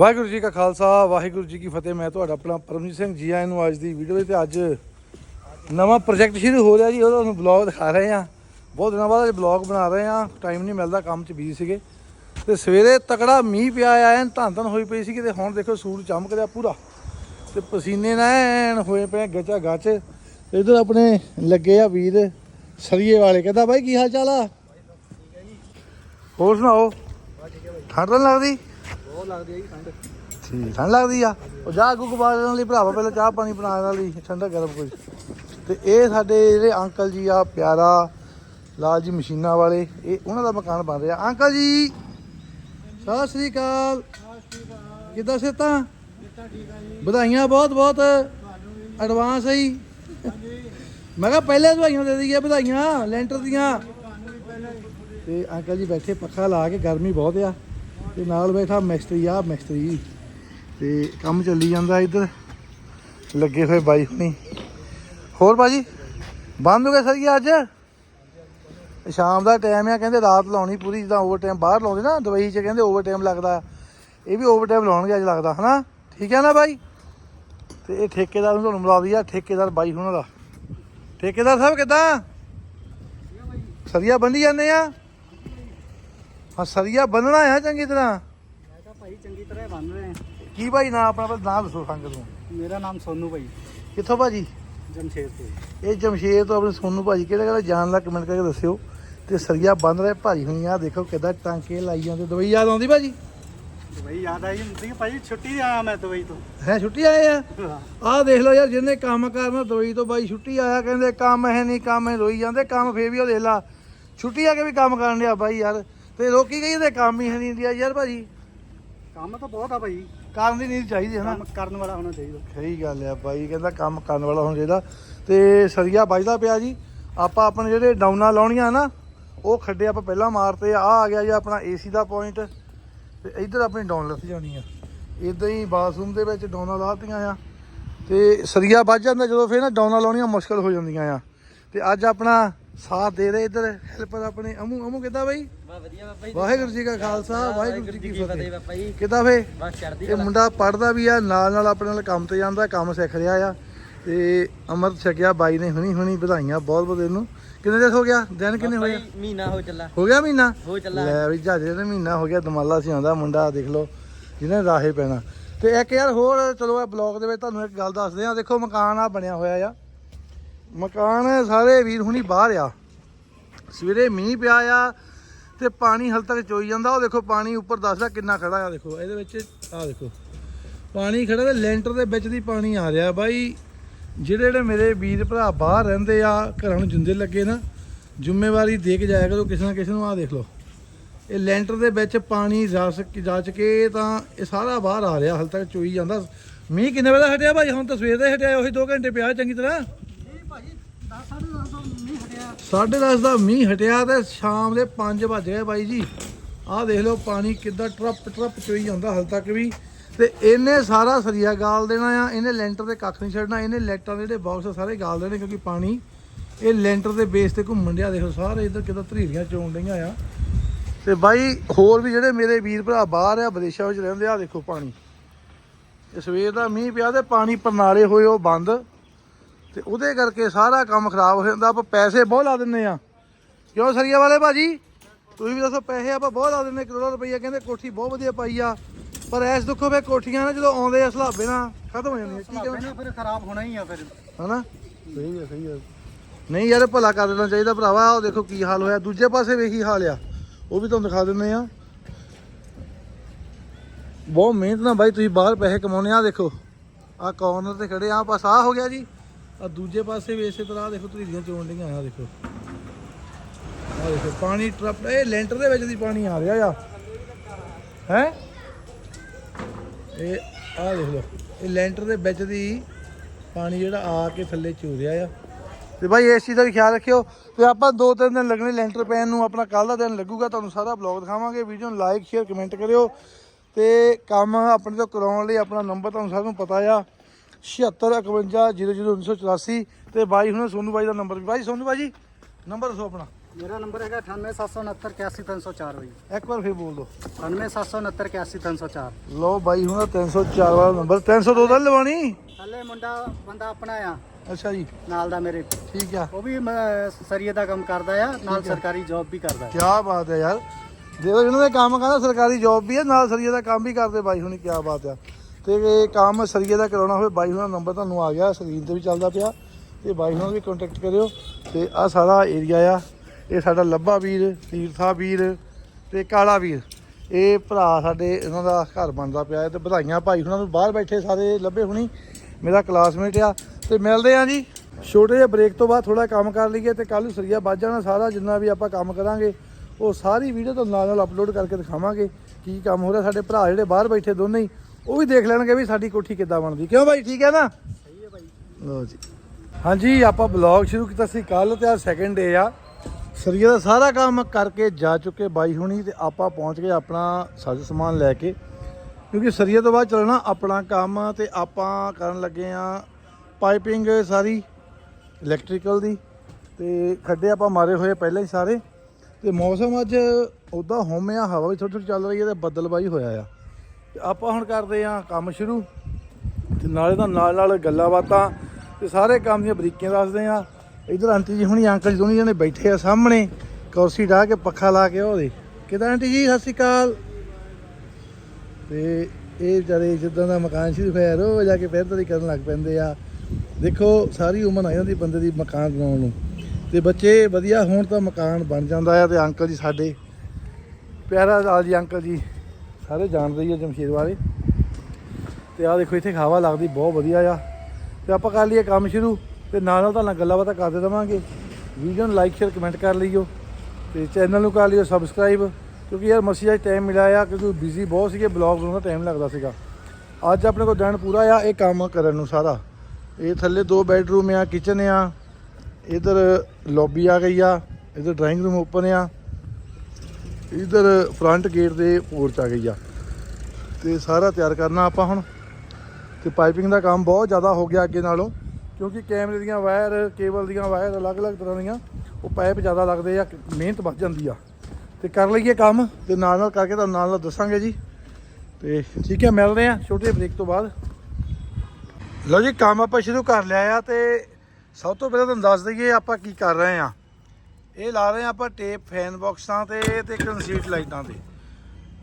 ਵਾਹਿਗੁਰੂ ਜੀ ਕਾ ਖਾਲਸਾ ਵਾਹਿਗੁਰੂ ਜੀ ਕੀ ਫਤਿਹ। ਮੈਂ ਤੁਹਾਡਾ ਆਪਣਾ ਪਰਮਜੀਤ ਸਿੰਘ ਜੀ ਆਇਆਂ ਨੂੰ ਅੱਜ ਦੀ ਵੀਡੀਓ ਵਿੱਚ ਤੇ ਅੱਜ ਨਵਾਂ ਪ੍ਰੋਜੈਕਟ ਸ਼ੁਰੂ ਹੋ ਰਿਹਾ ਜੀ। ਉਹਦਾ ਤੁਹਾਨੂੰ ਬਲੌਗ ਦਿਖਾ ਰਹੇ ਆ ਬਹੁਤ ਦਿਨਾਂ ਬਾਅਦ ਅੱਜ ਬਲੌਗ ਬਣਾ ਰਹੇ ਆ ਟਾਈਮ ਨਹੀਂ ਮਿਲਦਾ ਕੰਮ 'ਚ ਬਿਜ਼ੀ ਸੀਗੇ। ਤੇ ਸਵੇਰੇ ਤਕੜਾ ਮੀਂਹ ਪਿਆ ਆ ਐਨ ਧੰਨ ਧੰਨ ਹੋਈ ਪਈ ਸੀ ਤੇ ਹੁਣ ਦੇਖੋ ਸੂਰਜ ਚਮਕ ਰਿਹਾ ਪੂਰਾ। ਤੇ ਪਸੀਨੇ ਨਾਲ ਐਨ ਹੋਏ ਪਏ ਗੱਚਾ ਗੱਚ ਇਧਰ ਆਪਣੇ ਲੱਗੇ ਆ ਵੀਰ ਸਰੀਏ ਵਾਲੇ। ਕਹਿੰਦਾ ਬਾਈ ਕੀ ਹਾਲ ਚਾਲ ਆ ਹੋਰ ਸੁਣਾਓ? ਠੰਡ ਨੀ ਲੱਗਦੀ? ਬਹੁਤ ਲੱਗਦੀ ਹੈ ਜੀ ਠੰਡ। ਠੀਕ, ਠੰਡ ਲੱਗਦੀ ਆ। ਉਹ ਜਾ ਗੁੱਗ ਬਾਲਣ ਲਈ ਭਰਾਵਾ, ਪਹਿਲਾਂ ਚਾਹ ਪਾਣੀ ਬਣਾਉਣ ਵਾਲੀ ਠੰਡਾ ਗਰਮ ਕੁਝ। ਤੇ ਇਹ ਸਾਡੇ ਜਿਹੜੇ ਅੰਕਲ ਜੀ ਆ, ਪਿਆਰਾ, ਲਾਲ ਜੀ ਮਸ਼ੀਨਾਂ ਵਾਲੇ, ਇਹ ਉਹਨਾਂ ਦਾ ਮਕਾਨ ਬਣ ਰਿਹਾ। ਅੰਕਲ ਜੀ, ਸਤਿ ਸ੍ਰੀ ਅਕਾਲ। ਕਿੱਦਾਂ ਸਿਹਤਾਂ? ਵਧਾਈਆਂ ਬਹੁਤ ਬਹੁਤ। ਐਡਵਾਂਸ ਹੈ ਜੀ। ਮੈਂ ਕਿਹਾ ਪਹਿਲੇ ਵਧਾਈਆਂ ਦੇ ਦਈਏ, ਵਧਾਈਆਂ, ਲੈਂਟਰ ਦੀਆਂ। ਤੇ ਅੰਕਲ ਜੀ ਬੈਠੇ, ਪੱਖਾ ਲਾ ਕੇ ਗਰਮੀ ਬਹੁਤ ਆ। ਤੇ ਨਾਲ ਬੈਠਾ ਮਿਸਤਰੀ ਆ ਮਿਸਤਰੀ। ਤੇ ਕੰਮ ਚੱਲੀ ਜਾਂਦਾ ਇੱਧਰ। ਲੱਗੇ ਹੋਏ ਬਾਈ ਹੁਣੀ। ਹੋਰ ਬਾਜੀ ਬੰਦ ਹੋ ਗਿਆ ਸਰ ਜੀ ਅੱਜ? ਸ਼ਾਮ ਦਾ ਟਾਈਮ ਆ, ਕਹਿੰਦੇ ਰਾਤ ਲਾਉਣੀ ਪੂਰੀ, ਜਿੱਦਾਂ ਓਵਰ ਟਾਈਮ ਬਾਹਰ ਲਾਉਂਦੇ ਨਾ, ਦੁਬਈ 'ਚ ਕਹਿੰਦੇ ਓਵਰ ਟਾਈਮ ਲੱਗਦਾ। ਇਹ ਵੀ ਓਵਰ ਟਾਈਮ ਲਾਉਣਗੇ ਅੱਜ ਲੱਗਦਾ, ਹਨਾ? ਠੀਕ ਹੈ ਨਾ ਬਾਈ? ਤੇ ਇਹ ਠੇਕੇਦਾਰ ਨੂੰ ਤੁਹਾਨੂੰ ਮਿਲਾ ਦਈਆ ਠੇਕੇਦਾਰ ਬਾਈ ਹੁਣਾਂ ਦਾ। ਠੇਕੇਦਾਰ ਸਾਹਿਬ, ਕਿਦਾਂ? ਸਰੀਆ ਬੰਦੀ ਜਾਂਦੇ ਆ? ਹਾਂ ਸਰੀਆ ਬੰਨਣਾ ਆ ਚੰਗੀ ਤਰ੍ਹਾਂ। ਮੈਂ ਕਿਹਾ ਭਾਈ ਚੰਗੀ ਤਰ੍ਹਾਂ ਬੰਨ ਰਹੇ ਕੀ ਭਾਈ ਨਾਂ ਆਪਣਾ ਪਹਿਲਾਂ ਨਾਂ ਦੱਸੋ ਸੰਗਤ ਨੂੰ ਮੇਰਾ ਨਾਮ ਸੋਨੂ ਭਾਈ। ਕਿੱਥੋਂ ਭਾਜੀ? ਜਮਸ਼ੇਦਪੁਰ ਇਹ ਜਮਸ਼ੇਦ ਤੋਂ ਆਪਣੇ ਸੋਨੂ ਭਾਜੀ ਕਿਹੜਾ ਕਿਹੜਾ ਜਾਣ ਦਾ ਕਮੈਂਟ ਕਰਕੇ ਦੱਸਿਓ। ਤੇ ਸਰੀਆ ਬੰਨ ਰਹੇ ਭਾਜੀ ਹੁਣੀ ਆ ਦੇਖੋ ਕਿੱਦਾਂ ਟਾਂਕੇ ਲਾਈ ਜਾਂਦੇ। ਦਵਾਈ ਯਾਦ ਆਉਂਦੀ ਭਾਜੀ? ਦੁਬਈ ਯਾਦ ਆਈ ਹੁੰਦੀ ਭਾਈ ਛੁੱਟੀ ਤੇ ਆਇਆ ਮੈਂ ਦੁਬਈ ਤੋਂ। ਹੈ ਛੁੱਟੀ ਆਏ ਆ? ਆਹ ਦੇਖ ਲਓ ਯਾਰ ਜਿਹਨੇ ਕੰਮ ਕਰਨਾ ਦਵਾਈ ਤੋਂ ਬਾਈ ਛੁੱਟੀ ਆਇਆ ਕਹਿੰਦੇ ਕੰਮ ਹੈ ਨਹੀਂ ਕੰਮ ਹੈ ਰੋਈ ਜਾਂਦੇ ਕੰਮ ਫੇਰ ਵੀ ਉਹ ਦੇਖ ਲਾ। ਛੁੱਟੀ ਆ ਕੇ ਵੀ ਕੰਮ ਕਰਨ ਡਿਆ ਬਾਈ ਯਾਰ। ਤੇ ਰੋਕੀ ਗਈ ਤੇ ਕੰਮ ਹੀ ਨਹੀਂ ਇੰਡੀਆ ਯਾਰ ਭਾਜੀ। ਕੰਮ ਤਾਂ ਬਹੁਤ ਆ ਭਾਈ। ਕਰਨ ਦੀ ਨਹੀਂ ਚਾਹੀਦੀ ਹੈ ਨਾ। ਕੰਮ ਕਰਨ ਵਾਲਾ ਹੋਣਾ ਚਾਹੀਦਾ। ਸਹੀ ਗੱਲ ਆ ਬਾਈ ਕਹਿੰਦਾ ਕੰਮ ਕਰਨ ਵਾਲਾ ਹੋਣਾ ਚਾਹੀਦਾ। ਤੇ ਸਰੀਆ ਵੱਜਦਾ ਪਿਆ ਜੀ। ਆਪਾਂ ਆਪਣੇ ਜਿਹੜੇ ਡਾਊਨਾਂ ਲਾਉਣੀਆਂ ਨਾ ਉਹ ਖੱਡੇ ਆਪਾਂ ਪਹਿਲਾਂ ਮਾਰਤੇ ਆ। ਆ ਗਿਆ ਜੀ ਆਪਣਾ ਏਸੀ ਦਾ ਪੁਆਇੰਟ ਤੇ ਇੱਧਰ ਆਪਣੀ ਡਾਊਨ ਲੱਥ ਜਾਣੀ ਆ। ਇਦਾਂ ਹੀ ਬਾਥਰੂਮ ਦੇ ਵਿੱਚ ਡਾਊਨਾਂ ਲਾਤੀਆਂ ਆ। ਤੇ ਸਰੀਆ ਵੱਜ ਜਾਂਦਾ ਜਦੋਂ ਫਿਰ ਨਾ ਡਾਊਨਾਂ ਲਾਉਣੀਆਂ ਮੁਸ਼ਕਲ ਹੋ ਜਾਂਦੀਆਂ ਆ। ਤੇ ਅੱਜ ਆਪਣਾ ਸਾਥ ਦੇ ਰਹੇ ਇੱਧਰ ਹੈਲਪਰ ਆਪਣੇ। ਅਮੂ ਅਮੂ ਕਿੱਦਾਂ ਬਾਈ? ਵਾਹ ਵਧੀਆ ਬਾਬਾ ਜੀ। ਵਾਹਿਗੁਰੂ ਜੀ ਕਾ ਖਾਲਸਾ ਵਾਹਿਗੁਰੂ ਜੀ ਕੀ ਫਤਿਹ। ਬਾਬਾ ਜੀ। ਕਿੱਦਾਂ ਫੇ? ਬਸ ਚੜਦੀ ਇਹ ਮੁੰਡਾ ਪੜਦਾ ਵੀ ਆ ਨਾਲ ਨਾਲ ਆਪਣੇ ਨਾਲ ਕੰਮ ਤੇ ਜਾਂਦਾ ਕੰਮ ਸਿੱਖ ਰਿਹਾ ਆ। ਤੇ ਅਮਰ ਛਕਿਆ ਬਾਈ ਨੇ ਹੁਣੀ ਹੁਣੀ ਵਧਾਈਆਂ ਬਹੁਤ ਬਹੁਤ ਇਹਨੂੰ। ਕਿੰਨੇ ਦਿਨ ਹੋ ਗਿਆ? ਦਿਨ ਕਿੰਨੇ ਹੋਏ? ਮਹੀਨਾ ਹੋ ਚੱਲਾ। ਹੋ ਗਿਆ ਮਹੀਨਾ? ਹੋ ਚੱਲਾ। ਲੈ ਵੀ ਜਹਾਜ਼ੇ ਦੇ ਮਹੀਨਾ ਹੋ ਗਿਆ ਦਮਾਲਾ ਸੀ ਆਉਂਦਾ ਮੁੰਡਾ ਦੇਖ ਲਓ ਜਿਹਨੇ ਰਾਹੇ ਪੈਣਾ। ਤੇ ਇੱਕ ਯਾਰ ਹੋਰ ਚਲੋ ਇਹ ਬਲੌਗ ਦੇ ਵਿੱਚ ਤੁਹਾਨੂੰ ਇੱਕ ਗੱਲ ਦੱਸਦੇ ਆ। ਦੇਖੋ ਮਕਾਨ ਆ ਬਣਿਆ ਹੋਇਆ ਆ। ਮਕਾਨ ਸਾਰੇ ਵੀਰ ਹੁਣੀ ਬਾਹਰ ਆ। ਸਵੇਰੇ ਮੀਂਹ ਪਿਆ ਆ ਤੇ ਪਾਣੀ ਹਲ ਤੱਕ ਚੋਈ ਜਾਂਦਾ। ਉਹ ਦੇਖੋ, ਪਾਣੀ ਉੱਪਰ ਦੱਸਦਾ ਕਿੰਨਾ ਖੜਾ ਆ, ਦੇਖੋ। ਇਹਦੇ ਵਿੱਚ ਆ ਦੇਖੋ। ਪਾਣੀ ਖੜਾ ਤੇ ਲੈਂਟਰ ਦੇ ਵਿੱਚ ਦੀ ਪਾਣੀ ਆ ਰਿਹਾ। ਬਾਈ, ਜਿਹੜੇ ਜਿਹੜੇ ਮੇਰੇ ਵੀਰ ਭਰਾ ਬਾਹਰ ਰਹਿੰਦੇ ਆ, ਘਰਾਂ ਨੂੰ ਜਿੰਦੇ ਲੱਗੇ ਨਾ, ਜ਼ਿੰਮੇਵਾਰੀ ਦੇ ਕੇ ਜਾਇਆ ਕਰੋ, ਕਿਸੇ ਨਾ ਕਿਸੇ ਨੂੰ ਆ ਦੇਖ ਲਓ। ਇਹ ਲੈਂਟਰ ਦੇ ਵਿੱਚ ਪਾਣੀ ਰਸ ਰਚ ਕੇ ਤਾਂ ਇਹ ਸਾਰਾ ਬਾਹਰ ਆ ਰਿਹਾ। ਹਲ ਤੱਕ ਚੋਈ ਜਾਂਦਾ। ਮੀਂਹ ਕਿੰਨੇ ਵਜੇ ਦਾ ਹਟਿਆ ਭਾਈ ਹੁਣ ਤਾਂ ਸਵੇਰ ਦਾ ਹੀ ਹਟਿਆ, ਉਹੀ 2 ਘੰਟੇ ਪਿਆ ਚੰਗੀ ਤਰ੍ਹਾਂ ਇਹ ਭਾਜੀ 10 10:30 ਤੋਂ ਨਹੀਂ ਹਟਿਆ 10:30 ਦਾ ਮੀਂਹ ਹਟਿਆ ਤੇ ਸ਼ਾਮ ਦੇ 5 ਵੱਜ ਗਏ ਬਾਈ ਜੀ। ਆਹ ਦੇਖ ਲਓ ਪਾਣੀ ਕਿੱਦਾਂ ਟਰੱਪ ਟਰੱਪ ਚੋਈ ਜਾਂਦਾ ਹਲ ਤੱਕ ਵੀ। ਤੇ ਇਹਨੇ ਸਾਰਾ ਸਰੀਆ ਗਾਲ ਦੇਣਾ ਆ, ਇਹਨੇ ਲੈਂਟਰ ਤੇ ਕੱਖ ਨਹੀਂ ਛੱਡਣਾ, ਇਹਨੇ ਲੈਟਾਂ ਦੇ ਜਿਹੜੇ ਬਾਕਸ ਸਾਰੇ ਗਾਲ ਦੇਣੇ ਕਿਉਂਕਿ ਪਾਣੀ। ਇਹ ਲੈਂਟਰ ਦੇ ਬੇਸ ਤੇ ਘੁੰਮਣ ਡਿਆ, ਦੇਖੋ ਸਾਰੇ ਇੱਧਰ ਕਿੱਦਾਂ ਧਰੀਰੀਆਂ ਚੋਣ ਡਈਆਂ ਆ। ਤੇ ਬਾਈ ਹੋਰ ਵੀ ਜਿਹੜੇ ਮੇਰੇ ਵੀਰ ਭਰਾ ਬਾਹਰ ਆ, ਵਿਦੇਸ਼ਾਂ ਵਿੱਚ ਰਹਿੰਦੇ ਆ ਦੇਖੋ ਪਾਣੀ। ਇਹ ਸਵੇਰ ਦਾ ਮੀਂਹ ਪਿਆ ਤੇ ਪਾਣੀ ਪਰਨਾਲੇ ਹੋਏ ਉਹ ਬੰਦ। ਤੇ ਉਹਦੇ ਕਰਕੇ ਸਾਰਾ ਕੰਮ ਖਰਾਬ ਹੋ ਜਾਂਦਾ ਆਪਾਂ ਪੈਸੇ ਬਹੁਤ ਲਾ ਦਿੰਨੇ ਆ ਕਿਉਂ ਸਰੀਆ ਵਾਲੇ ਭਾਜੀ? ਤੁਸੀਂ ਵੀ ਦੱਸੋ ਪੈਸੇ ਆਪਾਂ ਬਹੁਤ ਲਾ ਦਿੰਨੇ ਕਰੋੜਾਂ ਰੁਪਈਆ ਕਹਿੰਦੇ ਕੋਠੀ ਬਹੁਤ ਵਧੀਆ ਪਾਈ ਆ। ਪਰ ਐਸ ਦੁੱਖੋ ਵੇ ਕੋਠੀਆਂ ਨਾ ਜਦੋਂ ਆਉਂਦੇ ਆ ਸਲਾਬੇ ਨਾਲ ਖਤਮ ਹੋ ਜਾਂਦੀਆਂ ਕੀ ਕਹਿੰਦੇ ਕਹਿੰਦੇ ਫਿਰ ਖਰਾਬ ਹੋਣਾ ਹੀ ਆ ਫਿਰ। ਹਨਾ? ਸਹੀ ਹੈ ਸਹੀ ਹੈ ਨਹੀਂ ਯਾਰ ਭਲਾ ਕਰ ਦੇਣਾ ਚਾਹੀਦਾ ਭਰਾਵਾ ਉਹ ਦੇਖੋ ਕੀ ਹਾਲ ਹੋਇਆ। ਦੂਜੇ ਪਾਸੇ ਵੀ ਇਹੀ ਹਾਲ ਆ। ਉਹ ਵੀ ਤੁਹਾਨੂੰ ਦਿਖਾ ਦਿੰਨੇ ਆ ਬਹੁਤ ਮਿਹਨਤ ਨਾਲ ਬਾਈ ਤੁਸੀਂ ਬਾਹਰ ਪੈਸੇ ਕਮਾਉਣੇ ਆ ਦੇਖੋ। ਆ ਕਾਰਨਰ ਤੇ ਖੜੇ ਆ ਬਸ ਆ ਹੋ ਗਿਆ ਜੀ। ਆ ਦੂਜੇ ਪਾਸੇ ਵੀ ਇਸੇ ਤਰ੍ਹਾਂ ਦੇਖੋ ਧੀਰੀਆਂ ਚੋਣ ਡੀਆਂ ਆ ਦੇਖੋ। ਆ ਦੇਖੋ, ਪਾਣੀ ਟਰਪ, ਇਹ ਲੈਂਟਰ ਦੇ ਵਿੱਚ ਦੀ ਪਾਣੀ ਆ ਰਿਹਾ ਆ। ਹੈ? ਇਹ ਆ ਦੇਖ ਲਓ, ਇਹ ਲੈਂਟਰ ਦੇ ਵਿੱਚ ਦੀ ਪਾਣੀ ਜਿਹੜਾ ਆ ਕੇ ਥੱਲੇ ਚੋ ਰਿਹਾ ਆ। ਤੇ ਭਾਈ ਇਸ ਚੀਜ਼ ਦਾ ਵੀ ਖਿਆਲ ਰੱਖਿਓ, ਤੇ ਆਪਾਂ ਦੋ ਤਿੰਨ ਦਿਨ ਲੱਗਣੇ ਲੈਂਟਰ ਪੈਣ ਨੂੰ, ਆਪਣਾ ਕੱਲ ਦਾ ਦਿਨ ਲੱਗੂਗਾ, ਤੁਹਾਨੂੰ ਸਾਰਾ ਬਲੌਗ ਦਿਖਾਵਾਂਗੇ ਵੀਡੀਓ ਨੂੰ ਲਾਈਕ ਸ਼ੇਅਰ ਕਮੈਂਟ ਕਰਿਓ। ਤੇ ਕੰਮ ਆਪਣੇ ਤੋਂ ਕਰਾਉਣ ਲਈ ਆਪਣਾ ਨੰਬਰ ਤੁਹਾਨੂੰ ਸਾਰਿਆਂ ਨੂੰ ਪਤਾ ਆ। 7651 00984 ਤੇ ਬਾਈ ਹੁਣ ਸੋਨੂ ਬਾਈ ਦਾ ਨੰਬਰ ਵੀ। ਬਾਈ ਸੋਨੂ ਬਾਈ ਨੰਬਰ ਦੱਸੋ ਆਪਣਾ। ਮੇਰਾ ਨੰਬਰ ਹੈਗਾ 9879811304 ਬਾਈ। ਇੱਕ ਵਾਰ ਫੇਰ ਬੋਲ ਦਿਓ 9879811304 ਲੋ ਬਾਈ ਹੁਣ 304 ਵਾਲਾ ਨੰਬਰ। 302 ਦਾ ਲਵਾਣੀ ਥੱਲੇ ਮੁੰਡਾ ਬੰਦਾ ਆਪਣਾ ਆ। ਅੱਛਾ ਜੀ। ਨਾਲ ਦਾ ਮੇਰੇ। ਠੀਕ ਆ। ਉਹ ਵੀ ਸਰੀਏ ਦਾ ਕੰਮ ਕਰਦਾ ਆ ਨਾਲ ਸਰਕਾਰੀ ਜੌਬ ਵੀ ਕਰਦਾ ਹੈ ਕੀ ਬਾਤ ਹੈ ਯਾਰ। ਦੇਖੋ ਇਹਨਾਂ ਦੇ ਕੰਮ ਕਹਿੰਦਾ ਸਰਕਾਰੀ ਜੌਬ ਵੀ ਹੈ ਨਾਲ ਸਰੀਏ ਦਾ ਕੰਮ ਵੀ ਕਰਦੇ ਬਾਈ ਹੁਣੀ ਕੀ ਬਾਤ ਆ। ਤੇ ਇਹ ਕੰਮ ਸਰੀਏ ਦਾ ਕਰਾਉਣਾ ਹੋਵੇ, ਬਾਈ ਹੁਣਾਂ ਦਾ ਨੰਬਰ ਤੁਹਾਨੂੰ ਆ ਗਿਆ ਸਕਰੀਨ ਤੇ ਵੀ ਚੱਲਦਾ ਪਿਆ, ਤੇ ਬਾਈ ਹੁਣਾਂ ਵੀ ਕੰਟੈਕਟ ਕਰਿਓ, ਤੇ ਆ ਸਾਰਾ ਏਰੀਆ ਆ, ਇਹ ਸਾਡਾ ਲੱਭਾ ਵੀਰ, ਤੀਰਥਾ ਵੀਰ, ਤੇ ਕਾਲਾ ਵੀਰ, ਇਹ ਭਰਾ ਸਾਡੇ ਇਹਨਾਂ ਦਾ ਘਰ ਬਣਦਾ ਪਿਆ ਹੈ, ਤੇ ਵਧਾਈਆਂ ਭਾਈ ਹੁਣਾਂ ਨੂੰ, ਬਾਹਰ ਬੈਠੇ ਸਾਰੇ ਲੱਭੇ ਹੁਣੀ, ਮੇਰਾ ਕਲਾਸਮੇਟ ਆ, ਤੇ ਮਿਲਦੇ ਆ ਜੀ, ਛੋਟੇ ਜਿਹੇ ਬ੍ਰੇਕ ਤੋਂ ਬਾਅਦ ਥੋੜਾ ਕੰਮ ਕਰ ਲਈਏ, ਤੇ ਕੱਲ ਨੂੰ ਸਰੀਆ ਵੱਜ ਜਾਣਾ ਸਾਰਾ, ਜਿੰਨਾ ਵੀ ਆਪਾਂ ਕੰਮ ਕਰਾਂਗੇ, ਉਹ ਸਾਰੀ ਵੀਡੀਓ ਤੁਹਾਨੂੰ ਨਾਲ ਨਾਲ ਅਪਲੋਡ ਕਰਕੇ ਦਿਖਾਵਾਂਗੇ, ਕੀ ਕੰਮ ਹੋ ਰਿਹਾ, ਸਾਡੇ ਭਰਾ ਜਿਹੜੇ ਬਾਹਰ ਬੈਠੇ ਦੋਨੇ ਹੀ ਉਹ ਵੀ ਦੇਖ ਲੈਣਗੇ ਵੀ ਸਾਡੀ ਕੋਠੀ ਕਿੱਦਾਂ ਬਣਦੀ। ਕਿਉਂ ਬਾਈ? ਠੀਕ ਹੈ ਨਾ? ਸਹੀ ਹੈ ਬਾਈ ਲੋ ਜੀ। ਹਾਂਜੀ, ਆਪਾਂ ਬਲੌਗ ਸ਼ੁਰੂ ਕੀਤਾ ਸੀ। ਕੱਲ ਤੇ ਅੱਜ ਸੈਕੰਡ ਡੇ ਆ। ਸਰੀਏ ਦਾ ਸਾਰਾ ਕੰਮ ਕਰਕੇ ਜਾ ਚੁੱਕੇ ਬਾਈ ਹੁਣੀ ਤੇ ਆਪਾਂ ਪਹੁੰਚ ਗਏ ਆਪਣਾ ਸਾਜ ਸਮਾਨ ਲੈ ਕੇ। ਕਿਉਂਕਿ ਸਰੀਏ ਤੋਂ ਬਾਅਦ ਚੱਲਣਾ ਆਪਣਾ ਕੰਮ ਤੇ ਆਪਾਂ ਕਰਨ ਲੱਗੇ ਆ ਪਾਈਪਿੰਗ ਸਾਰੀ ਇਲੈਕਟ੍ਰੀਕਲ ਦੀ। ਤੇ ਖੱਡੇ ਆਪਾਂ ਮਾਰੇ ਹੋਏ ਪਹਿਲਾਂ ਹੀ ਸਾਰੇ। ਤੇ ਮੌਸਮ ਅੱਜ ਉਦਾਂ ਹੋਮਿਆ ਹਵਾ ਵੀ ਥੋੜੀ ਥੋੜੀ ਚੱਲ ਰਹੀ ਹੈ ਤੇ ਬੱਦਲਬਾਈ ਹੋਇਆ ਆ। ਤੇ ਆਪਾਂ ਹੁਣ ਕਰਦੇ ਆ ਕੰਮ ਸ਼ੁਰੂ। ਤੇ ਨਾਲੇ ਤਾਂ ਨਾਲ ਨਾਲ ਗੱਲਾਂ ਬਾਤਾਂ ਤੇ ਸਾਰੇ ਕੰਮ ਦੀਆਂ ਬਰੀਕੀਆਂ ਦੱਸਦੇ ਆ ਇਧਰ ਆਂਟੀ ਜੀ ਹੁਣੀ ਅੰਕਲ ਜੀ ਦੋਨੇ ਜਣੇ ਬੈਠੇ ਆ ਸਾਹਮਣੇ, ਕੁਰਸੀ ਢਾ ਕੇ ਪੱਖਾ ਲਾ ਕੇ ਉਹਦੇ। ਕਿਦਾਂ ਆਂਟੀ ਜੀ, ਸਤਿ ਸ਼੍ਰੀ ਅਕਾਲ। ਤੇ ਇਹ ਵਿਚਾਰੇ ਜਿੱਦਾਂ ਦਾ ਮਕਾਨ ਸ਼ੁਰੂ ਹੋਇਆ ਰੋ ਜਾ ਕੇ ਫਿਰ ਪੈਰਦਾਰੀ ਕਰਨ ਲੱਗ ਪੈਂਦੇ ਆ। ਦੇਖੋ, ਸਾਰੀ ਉਮਰ ਆ ਜਾਂਦੀ ਬੰਦੇ ਦੀ ਮਕਾਨ ਬਣਾਉਣ ਨੂੰ। ਤੇ ਬੱਚੇ ਵਧੀਆ ਹੋਣ ਤਾਂ ਮਕਾਨ ਬਣ ਜਾਂਦਾ ਆ ਤੇ ਅੰਕਲ ਜੀ ਸਾਡੇ। ਪਿਆਰਾ ਲਾਲ ਜੀ, ਅੰਕਲ ਜੀ। ਸਾਰੇ ਜਾਣਦੇ ਹੀ ਆ ਜਮਸ਼ੇਰ ਬਾਰੇ। ਤੇ ਆ ਦੇਖੋ, ਇੱਥੇ ਹਵਾ ਲੱਗਦੀ, ਬਹੁਤ ਵਧੀਆ ਆ। ਤੇ ਆਪਾਂ ਕਰ ਲਈਏ ਕੰਮ ਸ਼ੁਰੂ, ਤੇ ਨਾਲ ਨਾਲ ਤੁਹਾਨੂੰ ਗੱਲਾਂ ਬਾਤਾਂ ਕਰਦੇ ਰਵਾਂਗੇ। ਵੀਡੀਓ ਨੂੰ ਲਾਈਕ ਸ਼ੇਅਰ ਕਮੈਂਟ ਕਰ ਲਈਓ। ਤੇ ਚੈਨਲ ਨੂੰ ਕਰ ਲਿਓ ਸਬਸਕ੍ਰਾਈਬ ਕਿਉਂਕਿ ਯਾਰ ਮਸੀਹ ਅੱਜ ਟਾਈਮ ਮਿਲਿਆ ਆ, ਕਿਉਂਕਿ ਬਿਜ਼ੀ ਬਹੁਤ ਸੀਗੇ ਬਲੌਗ ਬਣਾਉਣ ਦਾ ਟਾਈਮ ਲੱਗਦਾ ਸੀਗਾ। ਅੱਜ ਆਪਣੇ ਕੋਲ ਦਿਨ ਪੂਰਾ ਆ, ਇਹ ਕੰਮ ਕਰਨ ਨੂੰ ਸਾਰਾ। ਇਹ ਥੱਲੇ ਦੋ ਬੈਡਰੂਮ ਆ ਕਿਚਨ ਆ। ਇਧਰ ਲੌਬੀ ਆ ਗਈ ਆ, ਇਧਰ ਡਰਾਇੰਗ ਰੂਮ ਓਪਨ ਆ। ਇਧਰ ਫਰੰਟ ਗੇਟ ਦੇ ਪੋਰਚ ਆ ਗਈ ਆ। ਤੇ ਸਾਰਾ ਤਿਆਰ ਕਰਨਾ ਆਪਾਂ ਹੁਣ। ਤੇ ਪਾਈਪਿੰਗ ਦਾ ਕੰਮ ਬਹੁਤ ਜ਼ਿਆਦਾ ਹੋ ਗਿਆ ਅੱਗੇ ਨਾਲੋਂ। ਕਿਉਂਕਿ ਕੈਮਰੇ ਦੀਆਂ ਵਾਇਰ ਕੇਬਲ ਦੀਆਂ ਵਾਇਰ ਅਲੱਗ-ਅਲੱਗ ਤਰ੍ਹਾਂ ਦੀਆਂ, ਉਹ ਪਾਈਪ ਜ਼ਿਆਦਾ ਲੱਗਦੇ ਆ, ਮਿਹਨਤ ਵੱਧ ਜਾਂਦੀ ਆ। ਤੇ ਕਰ ਲਈਏ ਕੰਮ, ਤੇ ਨਾਲ ਨਾਲ ਕਰਕੇ ਤੁਹਾਨੂੰ ਨਾਲ ਨਾਲ ਦੱਸਾਂਗੇ ਜੀ। ਤੇ ਠੀਕ ਹੈ, ਮਿਲਦੇ ਆ ਛੋਟੇ ਬ੍ਰੇਕ ਤੋਂ ਬਾਅਦ। ਲਓ ਜੀ, ਕੰਮ ਆਪਾਂ ਸ਼ੁਰੂ ਕਰ ਲਿਆ ਆ ਤੇ ਸਭ ਤੋਂ ਪਹਿਲਾਂ ਤੁਹਾਨੂੰ ਦੱਸ ਦਈਏ ਆਪਾਂ ਕੀ ਕਰ ਰਹੇ ਆ ਇਹ ਲਾ ਰਹੇ ਆ ਆਪਾਂ ਟੇਪ ਫੈਨ ਬਾਕਸਾਂ ਤੇ ਤੇ ਕੰਸੀਟ ਲਾਈਟਾਂ ਤੇ।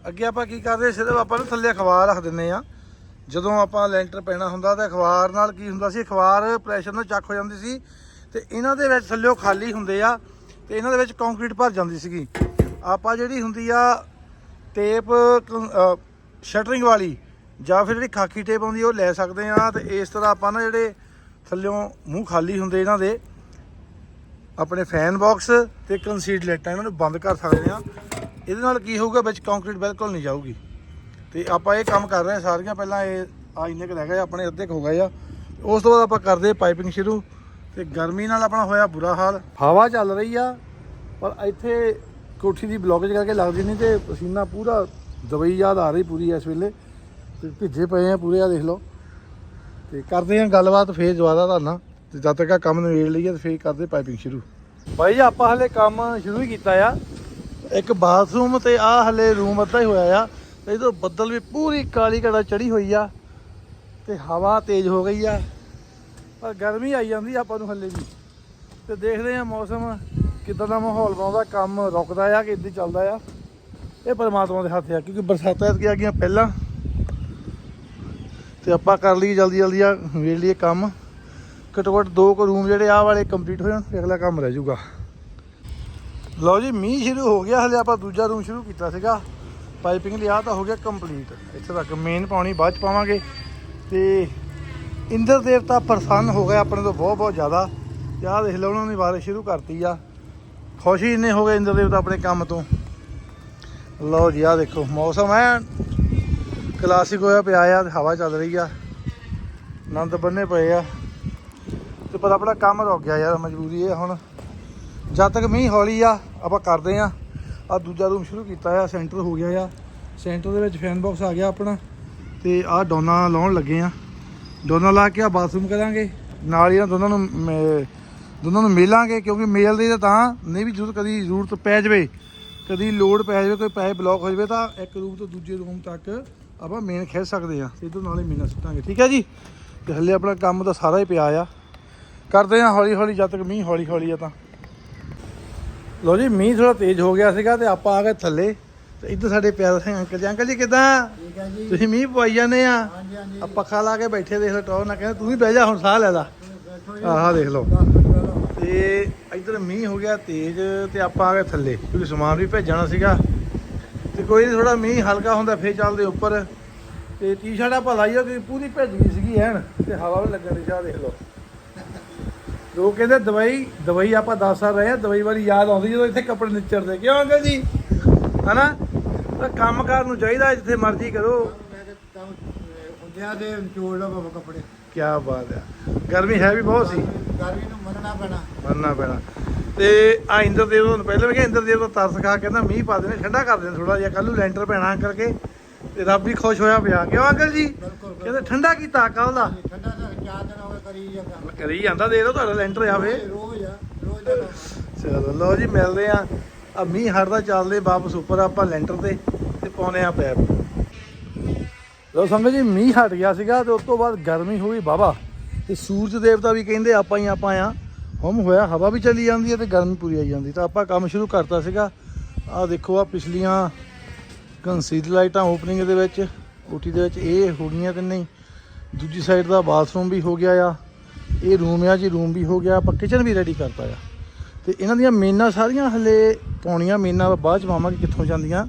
ਅੱਗੇ ਆਪਾਂ ਕੀ ਕਰਦੇ ਸਿਰਫ ਆਪਾਂ ਨੂੰ ਥੱਲੇ ਅਖਬਾਰ ਰੱਖ ਦਿੰਨੇ ਆ ਜਦੋਂ ਆਪਾਂ ਲੈਂਟਰ ਪੈਣਾ ਹੁੰਦਾ ਤਾਂ ਅਖਬਾਰ ਨਾਲ ਕੀ ਹੁੰਦਾ ਸੀ, ਅਖਬਾਰ ਪ੍ਰੈਸ਼ਰ ਨਾਲ ਚੱਕ ਹੋ ਜਾਂਦੀ ਸੀ ਤੇ ਇਹਨਾਂ ਦੇ ਵਿੱਚ ਥੱਲੇ ਖਾਲੀ ਹੁੰਦੇ ਆ ਤੇ ਇਹਨਾਂ ਦੇ ਵਿੱਚ ਕੰਕਰੀਟ ਭਰ ਜਾਂਦੀ ਸੀਗੀ। ਆਪਾਂ ਜਿਹੜੀ ਹੁੰਦੀ ਆ ਟੇਪ ਸ਼ਟਰਿੰਗ ਵਾਲੀ ਜਾਂ ਫਿਰ ਜਿਹੜੀ ਖਾਕੀ ਟੇਪ ਆਉਂਦੀ ਉਹ ਲੈ ਸਕਦੇ ਆ ਤੇ ਇਸ ਤਰ੍ਹਾਂ ਆਪਾਂ ਨਾ ਜਿਹੜੇ ਥੱਲਿਓਂ ਮੂੰਹ ਖਾਲੀ ਹੁੰਦੇ ਇਹਨਾਂ ਦੇ ਆਪਣੇ ਫੈਨ ਬਾਕਸ ਤੇ ਕੰਸੀਡ ਲਾਈਟਾਂ ਇਹਨਾਂ ਨੂੰ ਬੰਦ ਕਰ ਸਕਦੇ ਆ ਇਹਦੇ ਨਾਲ ਕੀ ਹੋਊਗਾ, ਵਿੱਚ ਕੰਕਰੀਟ ਬਿਲਕੁਲ ਨਹੀਂ ਜਾਊਗੀ। ਤੇ ਆਪਾਂ ਇਹ ਕੰਮ ਕਰ ਰਹੇ ਹਾਂ ਸਾਰੀਆਂ, ਪਹਿਲਾਂ ਇਹ ਆ ਇੰਨੇ ਕੁ ਰਹਿ ਗਏ, ਆਪਣੇ ਅੱਧੇ ਕੁ ਹੋ ਗਏ ਆ। ਉਸ ਤੋਂ ਬਾਅਦ ਆਪਾਂ ਕਰਦੇ ਪਾਈਪਿੰਗ ਸ਼ੁਰੂ। ਤੇ ਗਰਮੀ ਨਾਲ ਆਪਣਾ ਹੋਇਆ ਬੁਰਾ ਹਾਲ। ਹਵਾ ਚੱਲ ਰਹੀ ਆ, ਪਰ ਇੱਥੇ ਕੋਠੀ ਦੀ ਬਲੌਕੇਜ ਕਰਕੇ ਲੱਗਦੀ ਨਹੀਂ ਤੇ ਪਸੀਨਾ ਪੂਰਾ ਦਵਾਈ ਯਾਦ ਆ ਰਹੀ ਪੂਰੀ ਇਸ ਵੇਲੇ। ਤੇ ਭਿੱਜੇ ਪਏ ਆ ਪੂਰੇ ਆ ਦੇਖ ਲਓ। ਤੇ ਕਰਦੇ ਆ ਗੱਲਬਾਤ, ਫੇਰ ਜਵਾਦਾ ਤੁਹਾਨੂੰ ਤੇ ਜਦ ਤੱਕ ਆ ਕੰਮ ਨਿਬੇੜ ਲਈਏ ਤੇ ਫੇਰ ਕਰਦੇ ਪਾਈਪਿੰਗ ਸ਼ੁਰੂ। ਬਾਈ ਜੀ, ਆਪਾਂ ਹਲੇ ਕੰਮ ਸ਼ੁਰੂ ਹੀ ਕੀਤਾ ਆ। ਇੱਕ ਬਾਥਰੂਮ ਤੇ ਆ ਹਲੇ ਰੂਮ ਅੱਧਾ ਹੀ ਹੋਇਆ ਆ। ਇਹ ਤੋਂ ਬੱਦਲ ਵੀ ਪੂਰੀ ਕਾਲੀ ਘੜਾ ਚੜੀ ਹੋਈ ਆ ਤੇ ਹਵਾ ਤੇਜ਼ ਹੋ ਗਈ ਆ। ਪਰ ਗਰਮੀ ਆਈ ਜਾਂਦੀ ਆਪਾਂ ਨੂੰ ਹਲੇ ਵੀ। ਤੇ ਦੇਖਦੇ ਆ ਮੌਸਮ, ਕਿੱਦਾਂ ਦਾ ਮਾਹੌਲ ਬਣਾਉਂਦਾ ਕੰਮ ਰੁਕਦਾ ਆ ਕਿ ਇੱਦਾਂ ਹੀ ਚੱਲਦਾ ਆ। ਇਹ ਪਰਮਾਤਮਾ ਦੇ ਹੱਥ ਆ, ਕਿਉਂਕਿ ਬਰਸਾਤਾਂ ਐਤਕੀ ਆ ਗਈਆਂ ਪਹਿਲਾਂ। ਤੇ ਆਪਾਂ ਕਰ ਲਈ ਜਲਦੀ ਜਲਦੀ ਆ, ਵੇਖ ਲਈਏ ਕੰਮ। ਘੱਟੋ ਘੱਟ ਦੋ ਕੁ ਰੂਮ ਜਿਹੜੇ ਆਹ ਵਾਲੇ ਕੰਪਲੀਟ ਹੋ ਜਾਣ, ਫਿਰ ਅਗਲਾ ਕੰਮ ਰਹਿ ਜਾਊਗਾ। ਲਓ ਜੀ, ਮੀਂਹ ਸ਼ੁਰੂ ਹੋ ਗਿਆ, ਹਲੇ ਆਪਾਂ ਦੂਜਾ ਰੂਮ ਸ਼ੁਰੂ ਕੀਤਾ ਸੀਗਾ। ਪਾਈਪਿੰਗ ਲਈ ਆ ਤਾਂ ਹੋ ਗਿਆ ਕੰਪਲੀਟ ਇੱਥੇ ਤੱਕ ਮੇਨ ਪਾਉਣੀ ਬਾਅਦ ਚ ਪਾਵਾਂਗੇ। ਤੇ ਇੰਦਰ ਦੇਵਤਾ ਪ੍ਰਸੰਨ ਹੋ ਗਿਆ ਆਪਣੇ ਤੋਂ ਬਹੁਤ ਬਹੁਤ ਜ਼ਿਆਦਾ। ਤੇ ਆਹ ਦੇਖ ਲਓ, ਉਹਨਾਂ ਨੇ ਬਾਰਿਸ਼ ਸ਼ੁਰੂ ਕਰਤੀ ਆ। ਖੁਸ਼ੀ ਇੰਨੇ ਹੋ ਗਏ ਇੰਦਰ ਦੇਵਤਾ ਆਪਣੇ ਕੰਮ ਤੋਂ। ਲਓ ਜੀ, ਆਹ ਦੇਖੋ, ਮੌਸਮ ਹੈ ਕਲਾਸਿਕ ਹੋਇਆ ਪਿਆ ਆ ਹਵਾ ਚੱਲ ਰਹੀ ਆ। ਆਨੰਦ ਬੰਨੇ ਪਏ ਆ। ਤੇ ਪਰ ਆਪਣਾ ਕੰਮ ਰੁਕ ਗਿਆ ਯਾਰ, ਮਜਬੂਰੀ ਇਹ ਹੁਣ। ਜਦ ਤੱਕ ਮੀਂਹ ਹੌਲੀ ਆ, ਆਪਾਂ ਕਰਦੇ ਆ। ਆ ਦੂਜਾ ਰੂਮ ਸ਼ੁਰੂ ਕੀਤਾ ਆ ਸੈਂਟਰ ਹੋ ਗਿਆ ਆ। ਸੈਂਟਰ ਦੇ ਵਿੱਚ ਫੈਨ ਬਾਕਸ ਆ ਗਿਆ ਆਪਣਾ ਤੇ ਆ ਡੋਨਾ ਲਾਉਣ ਲੱਗੇ ਆ। ਡੋਨਾ ਲਾ ਕੇ ਆ ਬਾਥਰੂਮ ਕਰਾਂਗੇ। ਨਾਲ ਹੀ ਇਹਨਾਂ ਦੋਨਾਂ ਨੂੰ ਦੋਨਾਂ ਨੂੰ ਮਿਲਾਂਗੇ ਕਿਉਂਕਿ ਮੇਲ ਦੀ ਤਾਂ, ਨਹੀਂ ਵੀ ਜਦੋਂ ਕਦੀ ਜ਼ਰੂਰਤ ਪੈ ਜਾਵੇ। ਕਦੀ ਲੋਡ ਪੈ ਜਾਵੇ, ਕੋਈ ਪੈਸੇ ਬਲੌਕ ਹੋ ਜਾਵੇ ਤਾਂ ਇੱਕ ਰੂਮ ਤੋਂ ਦੂਜੇ ਰੂਮ ਤੱਕ ਆਪਾਂ ਮੇਨ ਖੇਡ ਸਕਦੇ ਆ। ਇਧਰ ਨਾਲੇ ਮੀਨਾ ਸੁੱਟਾਂਗੇ, ਠੀਕ ਹੈ ਜੀ? ਤੇ ਹੱਲੇ ਆਪਣਾ ਕੰਮ ਤਾਂ ਸਾਰਾ ਹੀ ਪਿਆ ਆ। ਕਰਦੇ ਆ ਹੌਲੀ ਹੌਲੀ ਜਦ ਤੱਕ ਮੀਂਹ ਹੌਲੀ ਹੌਲੀ ਆ ਤਾਂ। ਲੋ ਜੀ ਮੀਂਹ ਥੋੜਾ ਤੇਜ਼ ਹੋ ਗਿਆ ਸੀਗਾ ਤੇ ਆਪਾਂ ਆ ਗਏ ਥੱਲੇ। ਤੇ ਇੱਧਰ ਸਾਡੇ ਪਿਆਰੇ ਸਿੰਘ ਅੰਕਲ ਜੀ। ਅੰਕਲ ਜੀ ਕਿਦਾਂ? ਠੀਕ ਹੈ ਜੀ। ਤੁਸੀਂ ਮੀਂਹ ਪਵਾਈ ਜਾਂਦੇ ਆ? ਹਾਂਜੀ ਹਾਂਜੀ। ਆ ਪੱਖਾ ਲਾ ਕੇ ਬੈਠੇ ਦੇਖ ਲਓ ਟੌਰ ਨਾ ਕਹਿੰਦੇ ਤੂੰ ਵੀ ਬਹਿ ਜਾ ਹੁਣ ਸਾਹ ਲੈ ਲਾ। ਆਹ ਦੇਖ ਲਓ। ਤੇ ਇੱਧਰ ਮੀਂਹ ਹੋ ਗਿਆ ਤੇਜ਼ ਤੇ ਆਪਾਂ ਆ ਗਏ ਥੱਲੇ। ਕਿਉਂਕਿ ਸਮਾਨ ਵੀ ਭੇਜਣਾ ਸੀਗਾ। ਤੇ ਕੋਈ ਨਹੀਂ ਥੋੜਾ ਮੀਂਹ ਹਲਕਾ ਹੁੰਦਾ ਫੇਰ ਚੱਲਦੇ ਉੱਪਰ। ਤੇ ਟੀ-ਸ਼ਰਟ ਆਪਾਂ ਲਾਈ ਹੋ ਕਿ ਪੂਰੀ ਭੇਜ ਸੀਗੀ ਐਨ। ਤੇ ਹਵਾ ਵੀ ਲੱਗਣ ਦੀ ਚਾਹ ਦੇਖ ਲਓ। ਲੋਕ ਕਹਿੰਦੇ ਦਵਾਈ ਦਵਾਈ ਆਪਾਂ 10 ਸਾਲ ਰਹੇ ਆ ਦਵਾਈ ਵਾਲੀ ਯਾਦ ਆਉਂਦੀ ਜਦੋਂ ਇੱਥੇ ਕੱਪੜੇ ਨਿਚੜਦੇ। ਕਿਉਂ ਅੰਕਲ ਜੀ? ਹਨਾ? ਤਾਂ ਕੰਮ ਕਾਰ ਨੂੰ ਚਾਹੀਦਾ ਜਿੱਥੇ ਮਰਜ਼ੀ ਕਰੋ। ਹੁੰਦਿਆਂ ਦੇ ਚੋੜ ਲਓ ਬਾਬਾ ਕੱਪੜੇ ਕੀ ਬਾਤ ਹੈ ਗਰਮੀ ਹੈ ਵੀ ਬਹੁਤ ਸੀ। ਗਰਮੀ ਨੂੰ ਮੰਨਣਾ ਪੈਣਾ। ਮੰਨਣਾ ਪੈਣਾ ਤੇ ਆ ਇੰਦਰਦੇਵ ਨੂੰ ਪਹਿਲਾਂ ਵੀ ਕਿਹਾ ਇੰਦਰਦੇਵ ਦਾ ਤਰਸ ਖਾ ਕਹਿੰਦਾ ਮੀਂਹ ਪਾ ਦੇਣੇ ਠੰਡਾ ਕਰ ਦੇਣ ਥੋੜਾ ਜਿਹਾ। ਕੱਲ ਨੂੰ ਲੈਂਟਰ ਪੈਣਾ ਕਰਕੇ ਤੇ ਰੱਬ ਵੀ ਖੁਸ਼ ਹੋਇਆ ਪਿਆ। ਕਿਉਂ ਅੰਕਲ ਜੀ? ਕਹਿੰਦੇ ਠੰਡਾ ਕੀਤਾ ਕੱਲ ਦਾ। ਠੰਡਾ ਤਾਂ ਚਾਰ ਕਰੀ ਜਾਂਦਾ ਕਰੀ। ਜਾਂਦਾ ਦੇ ਦੋ ਤੁਹਾਡਾ ਲੈਂਟਰ ਆਵੇ ਰੋਜ਼ ਆ ਰੋਜ਼ ਦਾ ਕੰਮ ਚਲੋ ਲਓ ਜੀ ਮਿਲਦੇ ਆ ਆ ਮੀਂਹ ਹਟਦਾ ਚੱਲਦੇ ਵਾਪਸ ਉੱਪਰ ਆਪਾਂ ਲੈਂਟਰ ਤੇ ਤੇ ਪਾਉਨੇ ਆ ਪੈਪ। ਲੋ ਸੰਗਤ ਜੀ ਮੀਂਹ ਹਟ ਗਿਆ ਸੀਗਾ ਤੇ ਉਸ ਤੋਂ ਬਾਅਦ ਗਰਮੀ ਹੋਈ ਬਾਬਾ ਤੇ ਸੂਰਜ ਦੇਵਤਾ ਵੀ ਕਹਿੰਦੇ ਆਪਾਂ ਹੀ ਆਪਾਂ ਆ ਹਮ ਹੋਇਆ ਹਵਾ ਵੀ ਚੱਲੀ ਜਾਂਦੀ ਹੈ ਤੇ ਗਰਮੀ ਪੂਰੀ ਆਈ ਜਾਂਦੀ। ਤਾਂ ਆਪਾਂ ਕੰਮ ਸ਼ੁਰੂ ਕਰਤਾ ਸੀਗਾ। ਆ ਦੇਖੋ ਆ ਪਿਛਲੀਆਂ ਕੰਸੀਲ ਲਾਈਟਾਂ ਓਪਨਿੰਗ ਦੇ ਵਿੱਚ ਕੋਠੀ ਦੇ ਵਿੱਚ ਇਹ ਹੋ ਗਈਆਂ ਤੇ ਨਹੀਂ? ਦੂਜੀ ਸਾਈਡ ਦਾ ਬਾਥਰੂਮ ਵੀ ਹੋ ਗਿਆ ਆ, ਇਹ ਰੂਮ ਆ ਜੀ ਰੂਮ ਵੀ ਹੋ ਗਿਆ, ਆਪਾਂ ਕਿਚਨ ਵੀ ਰੈਡੀ ਕਰਤਾ ਆ ਤੇ ਇਹਨਾਂ ਦੀਆਂ ਮੇਨਾਂ ਸਾਰੀਆਂ ਹਲੇ ਪਾਉਣੀਆਂ ਮੇਨਾਂ ਬਾਅਦ ਚ ਪਾਵਾਂਗੇ ਕਿੱਥੋਂ ਜਾਂਦੀਆਂ।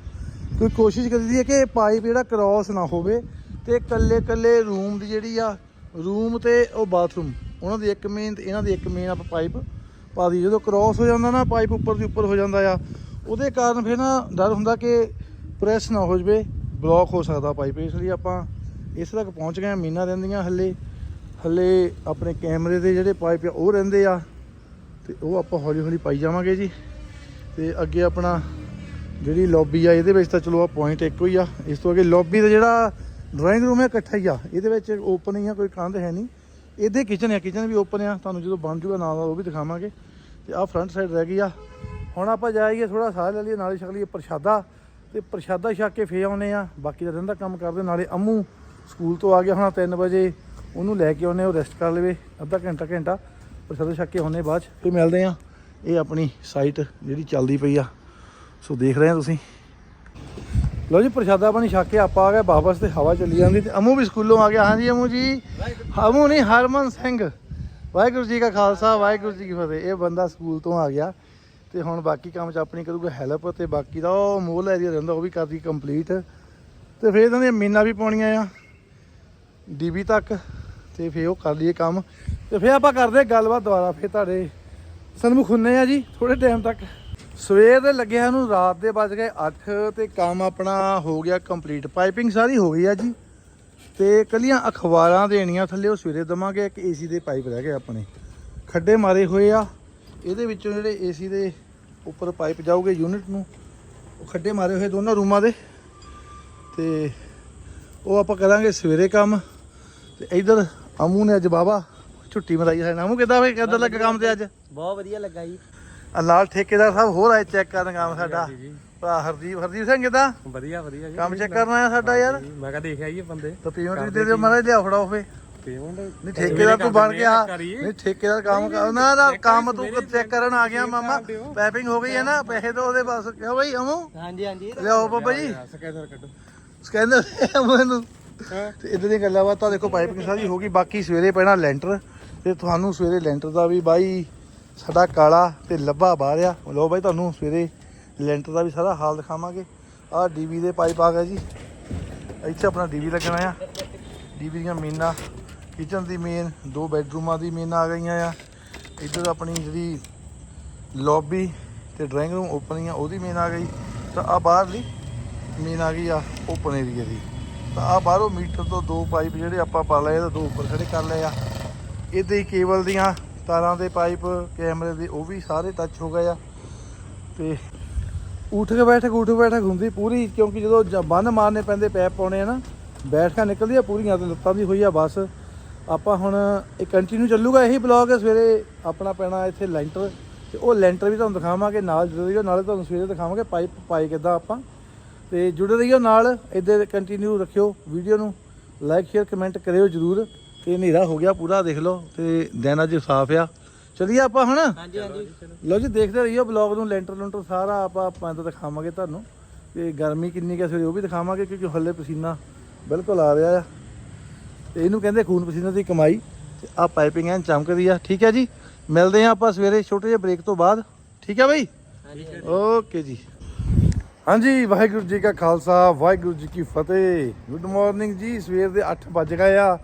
ਕੋਈ ਕੋਸ਼ਿਸ਼ ਕਰੀਦੀ ਹੈ ਕਿ ਪਾਈਪ ਜਿਹੜਾ ਕ੍ਰਾਸ ਨਾ ਹੋਵੇ ਤੇ ਇਕੱਲੇ ਇਕੱਲੇ ਰੂਮ ਦੀ ਜਿਹੜੀ ਆ ਰੂਮ ਤੇ ਉਹ ਬਾਥਰੂਮ ਉਹਨਾਂ ਦੀ ਇੱਕ ਮੇਨ ਤੇ ਇਹਨਾਂ ਦੀ ਇੱਕ ਮੇਨ ਆਪਾਂ ਪਾਈਪ ਪਾ ਦੀ ਜਦੋਂ ਕ੍ਰਾਸ ਹੋ ਜਾਂਦਾ ਨਾ ਪਾਈਪ ਉੱਪਰ ਦੀ ਉੱਪਰ ਹੋ ਜਾਂਦਾ ਆ, ਉਹਦੇ ਕਾਰਨ ਫਿਰ ਨਾ ਡਰ ਹੁੰਦਾ ਕਿ ਪ੍ਰੈਸ ਨਾ ਹੋ ਜਵੇ ਬਲੌਕ ਹੋ ਸਕਦਾ ਪਾਈਪ ਇਸ ਲਈ ਆਪਾਂ ਇਸ ਤੱਕ ਪਹੁੰਚ ਗਏ ਹਾਂ ਮੀਨਾ ਰਹਿੰਦੀਆਂ ਹੱਲੇ। ਹੱਲੇ ਆਪਣੇ ਕੈਮਰੇ ਦੇ ਜਿਹੜੇ ਪਾਈਪ ਆ, ਉਹ ਰਹਿੰਦੇ ਆ। ਤੇ ਉਹ ਆਪਾਂ ਹੌਲੀ ਹੌਲੀ ਪਾਈ ਜਾਵਾਂਗੇ ਜੀ। ਤੇ ਅੱਗੇ ਆਪਣਾ ਜਿਹੜੀ ਲੌਬੀ ਆ, ਇਹਦੇ ਵਿੱਚ ਤਾਂ ਚਲੋ ਆ ਪੁਆਇੰਟ ਇੱਕੋ ਹੀ ਆ। ਇਸ ਤੋਂ ਅੱਗੇ ਲੌਬੀ ਦਾ ਜਿਹੜਾ ਡਰਾਇੰਗ ਰੂਮ ਹੈ ਇਕੱਠਾ ਹੀ ਆ। ਇਹਦੇ ਵਿੱਚ ਓਪਨ ਹੀ ਆ, ਕੋਈ ਕੰਧ ਹੈ ਨਹੀਂ। ਇਹਦੇ ਕਿਚਨ ਆ ਕਿਚਨ ਵੀ ਓਪਨ ਆ। ਤੁਹਾਨੂੰ ਜਦੋਂ ਬਣ ਜੂਗਾ ਨਾਲ ਨਾਲ ਉਹ ਵੀ ਦਿਖਾਵਾਂਗੇ। ਤੇ ਆਹ ਫਰੰਟ ਸਾਈਡ ਰਹਿ ਗਈ ਆ। ਹੁਣ ਆਪਾਂ ਜਾਈਏ ਥੋੜਾ ਸਾਹ ਲੈ ਲਈਏ ਨਾਲੇ ਛਕ ਲਈਏ ਪ੍ਰਸ਼ਾਦਾ। ਤੇ ਪ੍ਰਸ਼ਾਦਾ ਛਕ ਕੇ ਫੇਰ ਆਉਨੇ ਆ। ਬਾਕੀ ਦਾ ਰਹਿੰਦਾ ਕੰਮ ਕਰਦੇ, ਨਾਲੇ ਅਮੂ। ਸਕੂਲ ਤੋਂ ਆ ਗਿਆ ਹੁਣ 3 ਵਜੇ, ਉਹਨੂੰ ਲੈ ਕੇ ਆਉਨੇ ਉਹ ਰੈਸਟ ਕਰ ਲਵੇ, ਅੱਧਾ ਘੰਟਾ ਘੰਟਾ, ਪ੍ਰਸ਼ਾਦਾ ਛਕ ਕੇ ਆਉਨੇ ਬਾਅਦ ਚ। ਫਿਰ ਮਿਲਦੇ ਆ ਇਹ ਆਪਣੀ ਸਾਈਟ ਜਿਹੜੀ ਚੱਲਦੀ ਪਈ ਆ। ਸੋ ਦੇਖ ਰਹੇ ਆ ਤੁਸੀਂ। ਲਓ ਜੀ, ਪ੍ਰਸ਼ਾਦਾ ਪਾਣੀ ਛੱਕ ਕੇ ਆਪਾਂ ਆ ਗਏ, ਵਾਪਸ ਤੇ ਹਵਾ ਚੱਲੀ ਜਾਂਦੀ ਤੇ ਅਮੂ ਵੀ ਸਕੂਲੋਂ ਆ ਗਿਆ। ਹਾਂਜੀ ਅਮੂ ਜੀ। ਅਮੂ ਨਹੀਂ, ਹਰਮਨ ਸਿੰਘ। ਵਾਹਿਗੁਰੂ ਜੀ ਕਾ ਖਾਲਸਾ, ਵਾਹਿਗੁਰੂ ਜੀ ਕੀ ਫਤਿਹ। ਇਹ ਬੰਦਾ ਸਕੂਲ ਤੋਂ ਆ ਗਿਆ ਤੇ ਹੁਣ ਬਾਕੀ ਕੰਮ ਚ ਆਪਣੀ ਕਰੂਗਾ ਹੈਲਪ ਤੇ ਬਾਕੀ ਦਾ ਉਹ ਮੋਲ ਏਰੀਆ ਰਹਿੰਦਾ, ਉਹ ਵੀ ਕਰਦੀ ਕੰਪਲੀਟ ਤੇ ਫਿਰ ਇਹਨਾਂ ਦੀਆਂ ਮੀਨਾ ਵੀ ਪਾਉਣੀਆਂ ਆ। ਡੀਬੀ ਤੱਕ ਤੇ ਫਿਰ ਉਹ ਕਰ ਲਈਏ ਕੰਮ। ਤੇ ਫਿਰ ਆਪਾਂ ਕਰਦੇ ਗੱਲਬਾਤ ਦੁਬਾਰਾ, ਫਿਰ ਤੁਹਾਡੇ ਸਨਮੁਖ ਹੁੰਨੇ ਆ ਜੀ ਥੋੜੇ ਟਾਈਮ ਤੱਕ। ਸਵੇਰ ਦੇ ਲੱਗਿਆ ਨੂੰ ਰਾਤ ਦੇ ਵੱਜ ਗਏ 8 ਤੇ ਕੰਮ ਆਪਣਾ ਹੋ ਗਿਆ ਕੰਪਲੀਟ ਪਾਈਪਿੰਗ ਸਾਰੀ ਹੋ ਗਈ ਆ ਜੀ। ਤੇ ਕੱਲੀਆਂ ਅਖਬਾਰਾਂ ਦੇਣੀਆਂ ਥੱਲੇ, ਉਹ ਸਵੇਰੇ ਦਵਾਂਗੇ, ਇੱਕ ਏਸੀ ਦੇ ਪਾਈਪ ਰਹਿ ਗਏ ਆਪਣੇ। ਖੱਡੇ ਮਾਰੇ ਹੋਏ ਆ। ਇਹਦੇ ਵਿੱਚੋਂ ਜਿਹੜੇ ਏਸੀ ਦੇ ਉੱਪਰ ਪਾਈਪ ਜਾਊਗੇ ਯੂਨਿਟ ਨੂੰ, ਉਹ ਖੱਡੇ ਮਾਰੇ ਹੋਏ ਦੋਨਾਂ ਰੂਮਾਂ ਦੇ। ਤੇ ਉਹ ਆਪਾਂ ਕਰਾਂਗੇ ਸਵੇਰੇ ਕੰਮ। ਤੇ ਇਧਰ ਅਮੂ ਨੇ ਅੱਜ ਬਾਬਾ ਛੁੱਟੀ ਮਰਾਈ ਹੈ ਅਮੂ ਕਿੱਦਾਂ ਵੇ ਕਿੱਦਾਂ ਲੱਗਾ ਕੰਮ ਤੇ ਅੱਜ? ਬਹੁਤ ਵਧੀਆ ਲੱਗਾ ਜੀ। ਆ ਨਾਲ ਠੇਕੇਦਾਰ ਸਾਹਿਬ ਹੋਰ ਆਏ ਚੈੱਕ ਕਰਨ ਕੰਮ ਸਾਡਾ। ਭਰਾ ਹਰਦੀਪ ਹਰਦੀਪ ਸਿੰਘ ਕਿੱਦਾਂ? ਵਧੀਆ ਵਧੀਆ ਜੀ ਕੰਮ ਚੈੱਕ ਕਰਨ ਆਇਆ ਸਾਡਾ ਯਾਰ। ਮੈਂ ਕਹਾ ਦੇਖਿਆ ਜੀ ਬੰਦੇ। ਤਾਂ ਪੇਮੈਂਟ ਦੇ ਦਿਓ ਮਹਾਰਾਜ ਲਿਆ ਫੜਾਓ ਫੇ। ਪੇਮੈਂਟ ਨਹੀਂ ਠੇਕੇਦਾਰ ਤੂੰ ਬਣ ਗਿਆ ਨਹੀਂ ਠੇਕੇਦਾਰ ਕੰਮ ਕਰ ਨਾ ਨਾ ਕੰਮ ਤੂੰ ਚੈੱਕ ਕਰਨ ਆ ਗਿਆ ਮਾਮਾ। ਪੈਪਿੰਗ ਹੋ। ਗਈ ਹੈ ਨਾ ਪੈਸੇ ਤਾਂ ਉਹਦੇ ਬਸ। ਕਿਉਂ ਬਈ ਅਮੂ? ਹਾਂਜੀ ਹਾਂਜੀ ਲਿਆਓ ਬਾਬਾ ਜੀ। ਸਕੈਨਰ ਕੱਢੋ। ਸਕੈਨਰ ਮੈਨੂੰ ਤੇ ਇਦਾਂ ਦੀਆਂ ਗੱਲਾਂ ਬਾਤਾਂ ਦੇਖੋ ਪਾਈਪਿੰਗ ਸਾਰੀ ਹੋ ਗਈ ਬਾਕੀ ਸਵੇਰੇ ਪੈਣਾ ਲੈਂਟਰ ਤੇ ਤੁਹਾਨੂੰ ਸਵੇਰੇ ਲੈਂਟਰ ਦਾ ਵੀ ਬਾਈ ਸਾਡਾ ਕਾਲਾ ਤੇ ਲੱਭਾ ਬਾਹਰ ਆ। ਲੋ ਬਾਈ ਤੁਹਾਨੂੰ ਸਵੇਰੇ ਲੈਂਟਰ ਦਾ ਵੀ ਸਾਰਾ ਹਾਲ ਦਿਖਾਵਾਂਗੇ। ਆਹ ਡੀਵੀ ਦੇ ਪਾਈਪ ਆ ਗਿਆ ਜੀ। ਇੱਥੇ ਆਪਣਾ ਡੀਵੀ ਲੱਗਣਾ ਆ। ਡੀਵੀ ਦੀਆਂ ਮੇਨਾਂ ਕਿਚਨ ਦੀ ਮੇਨ ਦੋ ਬੈਡਰੂਮਾਂ ਦੀ ਮੇਨ ਆ ਗਈਆਂ ਆ। ਇੱਧਰ ਆਪਣੀ ਜਿਹੜੀ ਲੌਬੀ ਤੇ ਡਰਾਇੰਗ ਰੂਮ ਓਪਨ ਆ, ਉਹਦੀ ਮੇਨ ਆ ਗਈ। ਤਾਂ ਆ ਬਾਹਰਲੀ ਮੇਨ ਆ ਗਈ ਆ ਓਪਨ ਏਰੀਆ ਦੀ। ਆ ਬਾਹਰੋਂ ਮੀਟਰ ਤੋਂ ਦੋ ਪਾਈਪ ਜਿਹੜੇ ਆਪਾਂ ਪਾ ਲਏ ਤਾਂ ਦੋ ਉੱਪਰ ਖੜੇ ਕਰ ਲਏ ਆ। ਇਹਦੇ ਹੀ ਕੇਬਲ ਦੀਆਂ ਤਾਰਾਂ ਦੇ ਪਾਈਪ, ਕੈਮਰੇ ਦੇ, ਉਹ ਵੀ ਸਾਰੇ ਟੱਚ ਹੋ ਗਏ ਆ। ਤੇ ਉੱਠ ਕੇ ਬੈਠਕ, ਉੱਠ ਬੈਠਕ ਹੁੰਦੀ ਪੂਰੀ, ਕਿਉਂਕਿ ਜਦੋਂ ਬੰਨ ਮਾਰਨੇ ਪੈਂਦੇ, ਪੈਪ ਪਾਉਣੇ ਆ ਨਾ, ਬੈਠਕਾਂ ਨਿਕਲਦੀਆਂ ਪੂਰੀਆਂ ਤੇ ਲੱਤਾਂ ਦੀ ਹੋਈ ਆ ਬਸ। ਆਪਾਂ ਹੁਣ ਇਹ ਕੰਟੀਨਿਊ ਚੱਲੂਗਾ ਇਹੀ ਬਲੌਗ ਸਵੇਰੇ ਆਪਣਾ ਪੈਣਾ ਇੱਥੇ ਲੈਂਟਰ। ਤੇ ਉਹ ਲੈਂਟਰ ਵੀ ਤੁਹਾਨੂੰ ਦਿਖਾਵਾਂਗੇ, ਨਾਲ ਜਦੋਂ ਰਹੀਓ ਨਾਲੇ ਤੁਹਾਨੂੰ ਸਵੇਰੇ ਦਿਖਾਵਾਂਗੇ ਪਾਈਪ ਪਾਈ ਕਿੱਦਾਂ ਆਪਾਂ। ਤੇ ਜੁੜੇ ਰਹੀਓ ਨਾਲ ਇੱਦਾਂ ਕੰਟੀਨਿਊ ਰੱਖਿਓ ਵੀਡੀਓ ਨੂੰ ਲਾਈਕ ਸ਼ੇਅਰ ਕਮੈਂਟ ਕਰਿਓ ਜਰੂਰ। ਤੇ ਹਨੇਰਾ ਹੋ ਗਿਆ ਪੂਰਾ ਦੇਖ ਲਓ ਤੇ ਦਿਨ ਅੱਜ ਸਾਫ਼ ਆ। ਚਲਿਏ ਆਪਾਂ ਹੁਣ? ਹਾਂਜੀ ਹਾਂਜੀ। ਲਓ ਜੀ ਦੇਖਦੇ ਰਹੀਓ ਬਲੌਗ ਨੂੰ ਲੈਂਟਰ ਲੁੰਟਰ ਸਾਰਾ ਆਪਾਂ ਪੰਜ ਦਿਖਾਵਾਂਗੇ ਤੁਹਾਨੂੰ। ਤੇ ਗਰਮੀ ਕਿੰਨੀ ਕੁ ਸਵੇਰੇ ਉਹ ਵੀ ਦਿਖਾਵਾਂਗੇ ਕਿਉਂਕਿ ਹੱਲੇ ਪਸੀਨਾ ਬਿਲਕੁਲ ਆ ਰਿਹਾ ਆ। ਤੇ ਇਹਨੂੰ ਕਹਿੰਦੇ ਖੂਨ ਪਸੀਨੇ ਦੀ ਕਮਾਈ। ਤੇ ਆ ਪਾਈਪਿੰਗ ਐਨ ਚਮਕਦੀ ਆ। ਠੀਕ ਹੈ ਜੀ? ਮਿਲਦੇ ਆ ਆਪਾਂ ਸਵੇਰੇ ਛੋਟੇ ਜਿਹੇ ਬ੍ਰੇਕ ਤੋਂ ਬਾਅਦ। ਠੀਕ ਹੈ ਬਾਈ? ਓਕੇ ਜੀ। ਹਾਂਜੀ, ਵਾਹਿਗੁਰੂ ਜੀ ਕਾ ਖਾਲਸਾ, ਵਾਹਿਗੁਰੂ ਜੀ ਕੀ ਫਤਿਹ। ਗੁੱਡ ਮਾਰਨਿੰਗ ਜੀ, ਸਵੇਰ ਦੇ 8 ਵੱਜ ਗਏ ਆ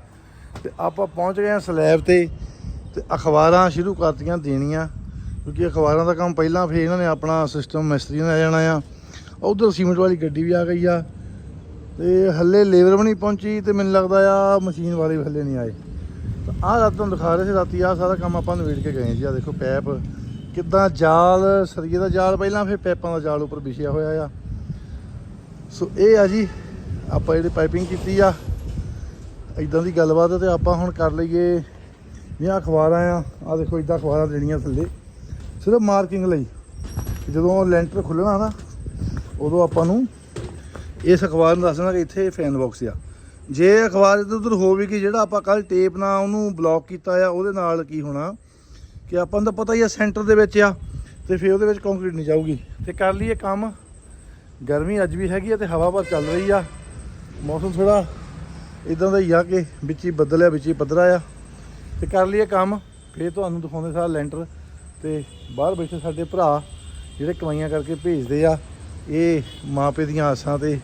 ਤੇ ਆਪਾਂ ਪਹੁੰਚ ਗਏ ਆ ਸਲੈਬ ਤੇ ਤੇ ਅਖਬਾਰਾਂ ਸ਼ੁਰੂ ਕਰਤੀਆਂ ਦੇਣੀਆਂ, ਕਿਉਂਕਿ ਅਖਬਾਰਾਂ ਦਾ ਕੰਮ ਪਹਿਲਾਂ ਫੇਰ ਇਹਨਾਂ ਨੇ ਆਪਣਾ ਸਿਸਟਮ ਮਿਸਤਰੀ ਨੇ ਆ ਜਾਣਾ ਆ। ਉਧਰ ਸੀਮੈਂਟ ਵਾਲੀ ਗੱਡੀ ਵੀ ਆ ਗਈ ਆ ਤੇ ਹੱਲੇ ਲੇਬਰ ਵੀ ਨਹੀਂ ਪਹੁੰਚੀ ਤੇ ਮੈਨੂੰ ਲੱਗਦਾ ਆ ਮਸ਼ੀਨ ਵਾਲੇ ਵੀ ਹੱਲੇ ਨਹੀਂ ਆਏ। ਤਾਂ ਆਹ ਰਾਤ ਤੁਹਾਨੂੰ ਦਿਖਾ ਰਹੇ ਸੀ ਰਾਤੀ, ਆਹ ਸਾਰਾ ਕੰਮ ਆਪਾਂ ਨਵੇੜ ਕੇ ਗਏ ਜੀ ਆ ਦੇਖੋ ਪੈਪ। ਕਿੱਦਾਂ ਜਾਲ, ਸਰੀਏ ਦਾ ਜਾਲ ਪਹਿਲਾਂ ਫਿਰ ਪਾਈਪਾਂ ਦਾ ਜਾਲ ਉੱਪਰ ਵਿਛਿਆ ਹੋਇਆ ਆ। ਸੋ ਇਹ ਆ ਜੀ, ਆਪਾਂ ਜਿਹੜੀ ਪਾਈਪਿੰਗ ਕੀਤੀ ਆ ਇਦਾਂ ਦੀ ਗੱਲਬਾਤ ਆ ਤੇ ਆਪਾਂ ਹੁਣ ਕਰ ਲਈਏ ਜਿਹੜੀਆਂ ਅਖਬਾਰਾਂ ਆ। ਆ ਦੇਖੋ ਇਦਾਂ ਅਖਬਾਰਾਂ ਦੇਣੀਆਂ ਥੱਲੇ। ਸਿਰਫ ਮਾਰਕਿੰਗ ਲਈ। ਜਦੋਂ ਲੈਂਟਰ ਖੁੱਲਣਾ ਨਾ, ਉਦੋਂ ਆਪਾਂ ਨੂੰ ਇਸ ਅਖਬਾਰ ਨੂੰ ਦੱਸਣਾ ਕਿ ਇੱਥੇ ਫੈਨ ਬਾਕਸ ਆ। ਜੇ ਅਖਬਾਰ ਇੱਧਰ ਉੱਧਰ ਹੋਵੇਗੀ ਜਿਹੜਾ ਆਪਾਂ ਕੱਲ ਟੇਪ ਨਾਲ ਉਹਨੂੰ ਬਲੌਕ ਕੀਤਾ ਆ, ਉਹਦੇ ਨਾਲ ਕੀ ਹੋਣਾ? ਕਿ ਆਪਾਂ ਨੂੰ ਤਾਂ ਪਤਾ ਹੀ ਆ ਸੈਂਟਰ ਦੇ ਵਿੱਚ ਆ ਤੇ ਫਿਰ ਉਹਦੇ ਵਿੱਚ ਕੰਕਰੀਟ ਨਹੀਂ ਜਾਊਗੀ। ਤੇ ਕਰ ਲਈਏ ਕੰਮ। ਗਰਮੀ ਅੱਜ ਵੀ ਹੈਗੀ ਆ ਤੇ ਹਵਾ ਪਰ ਚੱਲ ਰਹੀ ਆ। ਮੌਸਮ ਥੋੜਾ ਇਦਾਂ ਦਾ ਹੀ ਆ ਕਿ ਵਿੱਚ ਹੀ ਬੱਦਲ ਆ ਵਿੱਚ ਹੀ ਪੱਧਰਾ ਆ। ਤੇ ਕਰ ਲਈਏ ਕੰਮ। ਫੇਰ ਤੁਹਾਨੂੰ ਦਿਖਾਉਂਦੇ ਸਾਰਾ ਲੈਂਟਰ। ਤੇ ਬਾਹਰ ਬੈਠੇ ਸਾਡੇ ਭਰਾ ਜਿਹੜੇ ਕਮਾਈਆਂ ਕਰਕੇ ਭੇਜਦੇ ਆ, ਇਹ ਮਾਪੇ ਦੀਆਂ ਆਸਾਂ ਤੇ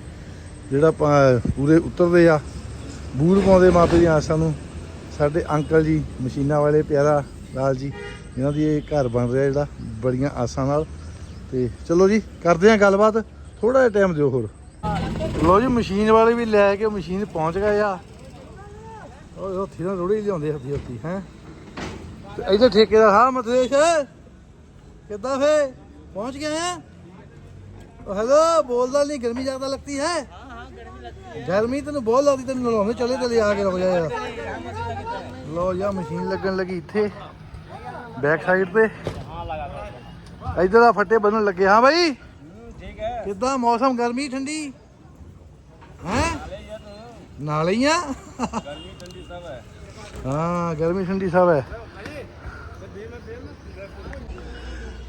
ਜਿਹੜਾ ਪੂਰੇ ਉਤਰਦੇ ਆ ਬੂਰ ਪਾਉਂਦੇ ਮਾਪੇ ਦੀਆਂ ਆਸਾਂ ਨੂੰ। ਸਾਡੇ ਅੰਕਲ ਜੀ, ਮਸ਼ੀਨਾਂ ਵਾਲੇ, ਪਿਆਰਾ ਲਾਲ ਜੀ। ਇਹਨਾਂ ਦੀ ਇਹ ਘਰ ਬਣ ਰਿਹਾ ਜਿਹੜਾ, ਬੜੀਆਂ ਆਸਾਂ ਨਾਲ। ਤੇ ਚਲੋ ਜੀ, ਕਰਦੇ ਆ ਗੱਲਬਾਤ। ਥੋੜਾ ਜਿਹਾ ਟਾਈਮ ਦਿਓ ਹੋਰ। ਲੋ ਜੀ, ਮਸ਼ੀਨ ਵਾਲੇ ਵੀ ਲੈ ਕੇ ਮਸ਼ੀਨ ਪਹੁੰਚ ਗਏ ਆ। ਉਹ ਹੱਥੀ ਨਾਲ ਰੋੜੀ ਲਿਆਉਂਦੇ ਹੱਥੀ ਹੱਥੀ, ਹੈ। ਇੱਥੇ ਠੇਕੇਦਾਰ ਹਾਂ, ਮਤਲੇਸ਼। ਕਿੱਦਾਂ ਫੇ? ਪਹੁੰਚ ਗਏ ਹੈ ਹੈਲੋ, ਬੋਲਦਾ ਨਹੀਂ ਗਰਮੀ ਜ਼ਿਆਦਾ ਲੱਗਦੀ ਹੈ। ਗਰਮੀ ਤੈਨੂੰ ਬਹੁਤ ਲੱਗਦੀ, ਤੈਨੂੰ ਨਲਾਉਣੇ ਚਲੇ ਚਲੇ, ਆ ਕੇ ਰੁਕ ਜਾ ਯਾਰ। ਲੋ ਯਾ ਮਸ਼ੀਨ ਲੱਗਣ ਲੱਗੀ ਇੱਥੇ। ਬੈਕ ਸਾਈਡ ਤੇ। ਇਧਰ ਆ ਫੱਟੇ ਬੰਨਣ ਲੱਗੇ। ਹਾਂ ਬਾਈ। ਠੀਕ ਹੈ ਕਿੱਦਾਂ ਮੌਸਮ? ਗਰਮੀ ਠੰਡੀ? ਹੈ? ਨਾਲੇ ਹੀ ਆ। ਗਰਮੀ ਠੰਡੀ ਸਭ ਹੈ ਹਾਂ ਗਰਮੀ ਠੰਡੀ ਸਭ ਹੈ।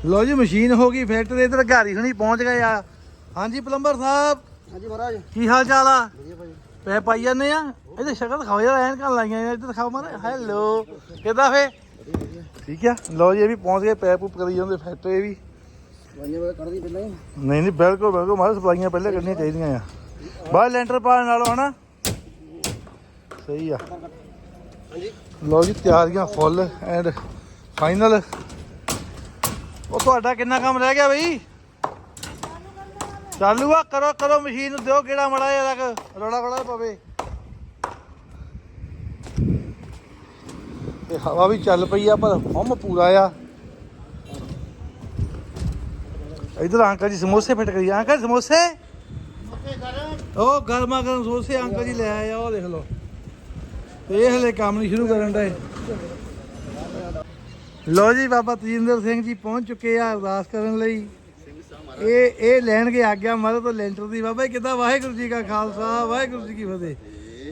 ਲੋ ਜੀ ਮਸ਼ੀਨ ਹੋ ਗਈ ਫੈਕਟਰੀ ਇਧਰ ਘਾਰੀ ਹੁਣੀ ਪਹੁੰਚ ਗਏ ਆ। ਹਾਂਜੀ ਪਲੰਬਰ ਸਾਹਿਬ। ਹਾਂਜੀ ਮਹਾਰਾਜ। ਕੀ ਹਾਲ ਚਾਲ ਆ? ਵਧੀਆ ਭਾਈ। ਪੈ ਪਾਈ ਜਾਂਦੇ ਆ? ਇਹਦੇ ਸ਼ਕਲ ਦਿਖਾਓ ਯਾਰ ਐਨਕਾਂ ਲਾਈਆਂ ਇੱਧਰ ਦਿਖਾਓ ਮਾਰੇ ਹੈਲੋ। ਕਿੱਦਾਂ ਫੇ? ਠੀਕ ਆ? ਲੋ ਜੀ, ਇਹ ਵੀ ਪਹੁੰਚ ਗਏ ਪੈਪ ਉਪ ਕਰੀ ਜਾਂਦੇ ਫੈਕਟਰੀ ਵੀ। ਭਾਈਆਂ ਕੱਢਦੀ ਪਹਿਲਾਂ ਹੀ ਨਹੀਂ ਨਹੀਂ, ਬਿਲਕੁਲ ਬਿਲਕੁਲ ਮਾਰੇ ਸਪਲਾਈਆਂ ਪਹਿਲੇ ਕਰਨੀਆਂ ਚਾਹੀਦੀਆਂ ਆ। ਬਾਹਰ ਲੈਂਟਰ ਪਾਣ ਨਾਲੋਂ ਹਨਾ? ਸਹੀ ਆ। ਹਾਂਜੀ ਲਓ ਜੀ, ਤਿਆਰੀਆਂ ਫੁੱਲ ਐਂਡ ਫਾਈਨਲ। ਉਹ ਤੁਹਾਡਾ ਕਿੰਨਾ ਕੰਮ ਰਹਿ ਗਿਆ ਬਈ? ਚਾਲੂ ਆ, ਕਰੋ ਕਰੋ, ਮਸ਼ੀਨ ਨੂੰ ਦਿਓ, ਕਿਹੜਾ ਮੜਾ ਜਿਹਾ ਤੱਕ ਰੋੜਾ ਰੋੜਾ ਪਵੇ। ਤੇ ਹਵਾ ਵੀ ਚੱਲ ਪਈ ਆ, ਪਰ ਹਮ ਪੂਰਾ ਆ। ਇਧਰ ਅੰਕਲ ਜੀ ਸਮੋਸੇ ਫਿੱਟ ਕਰੀ ਅੰਕਲ ਸਮੋਸੇ? ਉਹ ਗਰਮਾ ਗਰਮ ਸਮੋਸੇ ਅੰਕਲ ਜੀ ਲੈ ਆਏ ਉਹ ਦੇਖ ਲਓ। ਤੇ ਇਹ ਹਲੇ ਕੰਮ ਨਹੀਂ ਸ਼ੁਰੂ ਕਰਨ ਦਾ ਲੋ ਜੀ, ਬਾਬਾ ਤਜਿੰਦਰ ਸਿੰਘ ਜੀ ਪਹੁੰਚ ਚੁੱਕੇ ਆ ਅਰਦਾਸ ਕਰਨ ਲਈ। ਇਹ ਇਹ ਲੈਣਗੇ ਆਗਿਆ ਮਾਰੇ ਤੋਂ ਲੈਂਟਰ ਦੀ। ਬਾਬਾ ਜੀ, ਕਿੱਦਾਂ? ਵਾਹਿਗੁਰੂ ਜੀ ਕਾ ਖਾਲਸਾ, ਵਾਹਿਗੁਰੂ ਜੀ ਕੀ ਫਤਿਹ।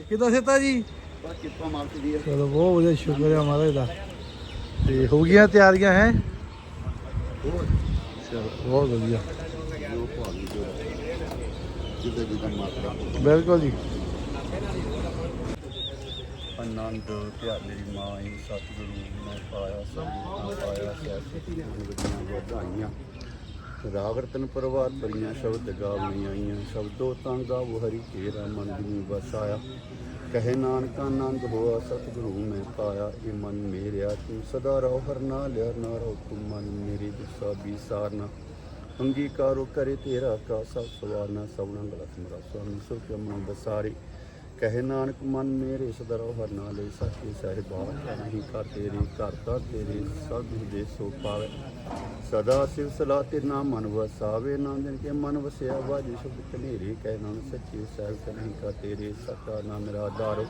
ਕਿੱਦਾਂ ਸੇਤਾ ਜੀ? ਬਸ ਕਿਰਪਾ ਮਾਲਕ ਦੀ ਚਲੋ, ਬਹੁਤ ਵਧੀਆ, ਸ਼ੁਕਰ ਹੈ ਮਹਾਰਾਜ ਦਾ। ਤੇ ਹੋ ਗਈਆਂ ਤਿਆਰੀਆਂ, ਹੈ? ਚਲੋ, ਬਹੁਤ ਵਧੀਆ। ਜੋ ਭਾਗੀ ਜੋ ਜਿੱਦਾਂ ਜਿੱਦਾਂ ਮਾਤਰਾ ਬਿਲਕੁਲ ਜੀ। ਆਨੰਦ ਪਿਆਰ ਮੇਰੀ ਮਾਂ ਹੀ ਸਤਿਗੁਰੂ, ਮੈਂ ਪਾਇਆ ਸਤਿਗੁਰੂ ਪਾਇਆ ਸਤਿਗੁਰੂ ਦੀਆਂ ਵਧਾਈਆਂ। ਰਾਗ ਰਤਨ ਪਰਵਾਰ ਪਰੀਆਂ ਸ਼ਬਦ ਗਾਵੀਆਂ ਆਈਆਂ। ਸ਼ਬਦੋ ਤਾਂ ਗਾਵੋ ਹਰੀ ਤੇਰਾ ਮਨ ਦੀ ਵਸਾਇਆ ਕਹੇ ਨਾਨਕ ਨੰਦ ਹੋਆ, ਸਤਿਗੁਰੂ ਮੈਂ ਪਾਇਆ, ਇਹ ਮਨ ਮੇਰਿਆ। ਤੂੰ ਸਦਾ ਰਹੋ, ਹਰ ਨਾਲ ਲਿਆ ਨਾ ਰਹੋ, ਤੂੰ ਮਨ ਮੇਰੀ ਦੁਸਾ ਵੀ ਸਾਰਨਾ ਅੰਗੀਕਾਰੋ ਕਰੇ ਤੇਰਾ ਕਾਸਾ ਸਵਾਰਨਾ ਸਵਣਾ ਗਲਤ ਮਰਾ। ਸੁਆਮੀ ਸੁਖ ਮਨ ਬਸਾਰੀ। ਕਹੇ ਨਾਨਕ, ਮਨ ਮੇਰੇ, ਸਦਾ ਸਦਰੋ ਹਰ ਨਾ ਲੈ ਸੱਚੇ ਸਾਹਿਬਾ ਨਹੀਂ ਘਰ ਤੇਰੇ, ਘਰ ਦਾ ਸਭ ਦੇ ਸੋ ਪਾਵੇ। ਸਦਾ ਸਿਵ ਸਲਾਹ ਤੇ ਨਾ ਮਨ ਵਸਾਵੇ ਨਾ ਜਨ ਕੇ ਮਨ ਵਸਿਆ। ਵਾਜੀ ਸ਼ਬਦ ਕਨੇਰੇ ਕਹਿ ਨਾਨਕ ਸੱਚੇ ਸਾਹਿਬ ਕਹੀਂ ਕਾ ਤੇਰੇ ਸਤਾ ਨਾਮ ਮੇਰਾ ਆਧਾਰ।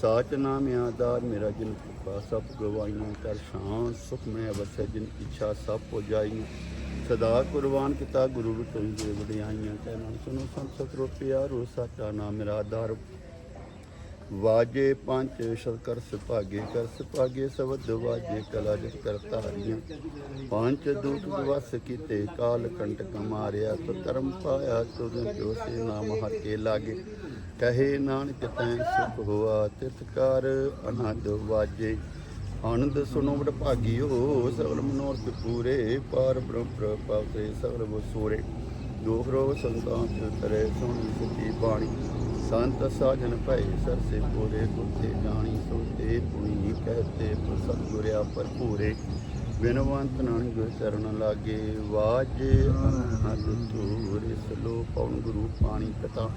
ਸਾਚ ਨਾਮ ਆਧਾਰ, ਮੇਰਾ ਜਿਨ ਭੁਖਾ ਸਭ ਗਵਾਈਆਂ ਕਰ ਸ਼ਾਨ ਸੁਖ ਮੈਂ ਵਸੈ ਜਿਨ ਇੱਛਾ ਸਭ ਹੋ ਜਾਈ ਸਦਾ ਕੁਰਬਾਨ ਕੀਤਾ ਗੁਰੂ ਵਿਟੋਈ ਦੇ ਵਡਿਆਈਆਂ। ਕਹਿ ਨਾਨਕ ਸੁਨੋ ਸੰਤ ਸਤਰੋ ਪਿਆਰੋ, ਸਾਚਾ ਨਾਮ ਮੇਰਾ ਆਧਾਰ। ਵਾਜੇ ਪੰਜ ਸ਼ਤਕਰ ਸੁਭਾਗੇ, ਕਰ ਸੁਭਾਗੇ ਸਬਦ ਵਾਜੇ ਕਲਾ ਕਰ ਧਾਰੀਆਂ। ਪੰਜ ਦੂਤ ਦਿਵਸ ਕੀਤੇ, ਕਾਲ ਕੰਟਕ ਮਾਰਿਆ ਤੋ ਧਰਮ ਪਾਇਆ ਤੁਧ ਜੋ ਨਾਮ ਹਰ ਕੇ ਲਾਗੇ। ਕਹੇ ਨਾਨਕ ਤੈ ਸੁਖ ਹੋਆ ਤਿਤਕਾਰ ਅਨੰਦ ਵਾਜੇ। ਆਨੰਦ ਸੁਨੋ ਬੜ ਭਾਗਿਓ, ਸਗਲ ਮਨੋਰਥ ਪੂਰੇ, ਪਾਰ ਬ੍ਰਹਮ ਪ੍ਰਪਾਤੇ ਸਗਲ ਵਸੂਰੇ। ਦੁਖ ਸੰਤਾਂ ਤੇ ਤਰੇ ਸੋਹਣੀ ਸੱਚੀ ਬਾਣੀ। ਸੰਤ ਸਾਜਨ ਭਏ ਸਰਸੇ ਪੂਰੇ ਗੁਰਤੇ ਜਾਣੀ ਸੋਤੇ ਪੁਣੀ ਕਹਤੇ ਸਤਿਗੁਰਿਆ ਭਰਪੂਰੇ। ਬਿਨਵੰਤ ਨਾਨਕ ਚਰਨ ਲਾਗੇ, ਵਾਜੇ ਅਨਹਦ ਤੂਰੇ ਸਲੋ ਪਉਣ ਗੁਰੂ ਪਾਣੀ ਪਿਤਾ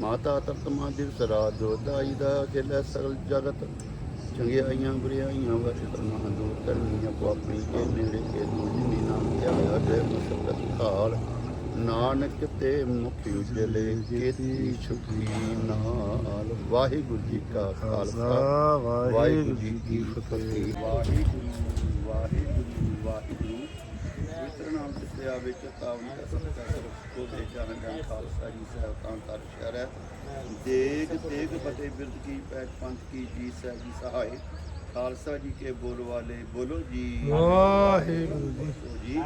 ਮਾਤਾ ਤਰਤਮਾ ਦਿਵਸ ਰਾਤ ਜੋ ਦਾ ਖੇਲੇ ਸਗਲ ਜਗਤ। ਚੰਗਿਆਈਆਂ ਬੁਰਿਆਈਆਂ ਵਰਤ ਨਾ ਦੂਰ ਕਰਨੀ ਆਪੋ ਆਪਣੀ ਕੇ ਨੇੜੇ ਕੇ ਦੂਜੀ ਨਾਮ ਧਿਆਇਆ, ਜੈ ਮਸਕਤ ਕਾਲ। ਨਾਨਕ ਤੇ ਮੁਖ ਉਜਲੇ ਕੀਤੀ ਛੁਟੀ ਨਾਲ। ਵਾਹਿਗੁਰੂ ਜੀ ਕਾ ਖਾਲਸਾ, ਵਾਹਿਗੁਰੂ ਜੀ ਕੀ ਫਤਿਹ। ਵਾਹਿਗੁਰੂ ਵਾਹਿਗੁਰੂ ਵਾਹਿਗੁਰੂ ਪਵਿੱਤਰ ਨਾਮ ਤੇ ਆਵੇ ਚਤਾਵਨੀ ਦਾ ਕਰੋ। ਕੋ ਦੇ ਜਾਣ ਖਾਲਸਾ ਜੀ ਸਾਹਿਬ, ਤਾਂ ਕਰ ਸ਼ਹਿਰ ਹੈ। ਦੇਗ ਦੇਗ ਫਤਿਹ ਬਿਰਦ ਕੀ ਪੈਟ ਪੰਥ ਕੀ ਜੀ ਸਾਹਿਬ ਜੀ ਸਹਾਏ ਖਾਲਸਾ ਜੀ ਕੇ ਬੋਲ ਵਾਲੇ ਬੋਲੋ ਜੀ। ਵਾਹਿਗੁਰੂ ਜੀ। ਜੀ।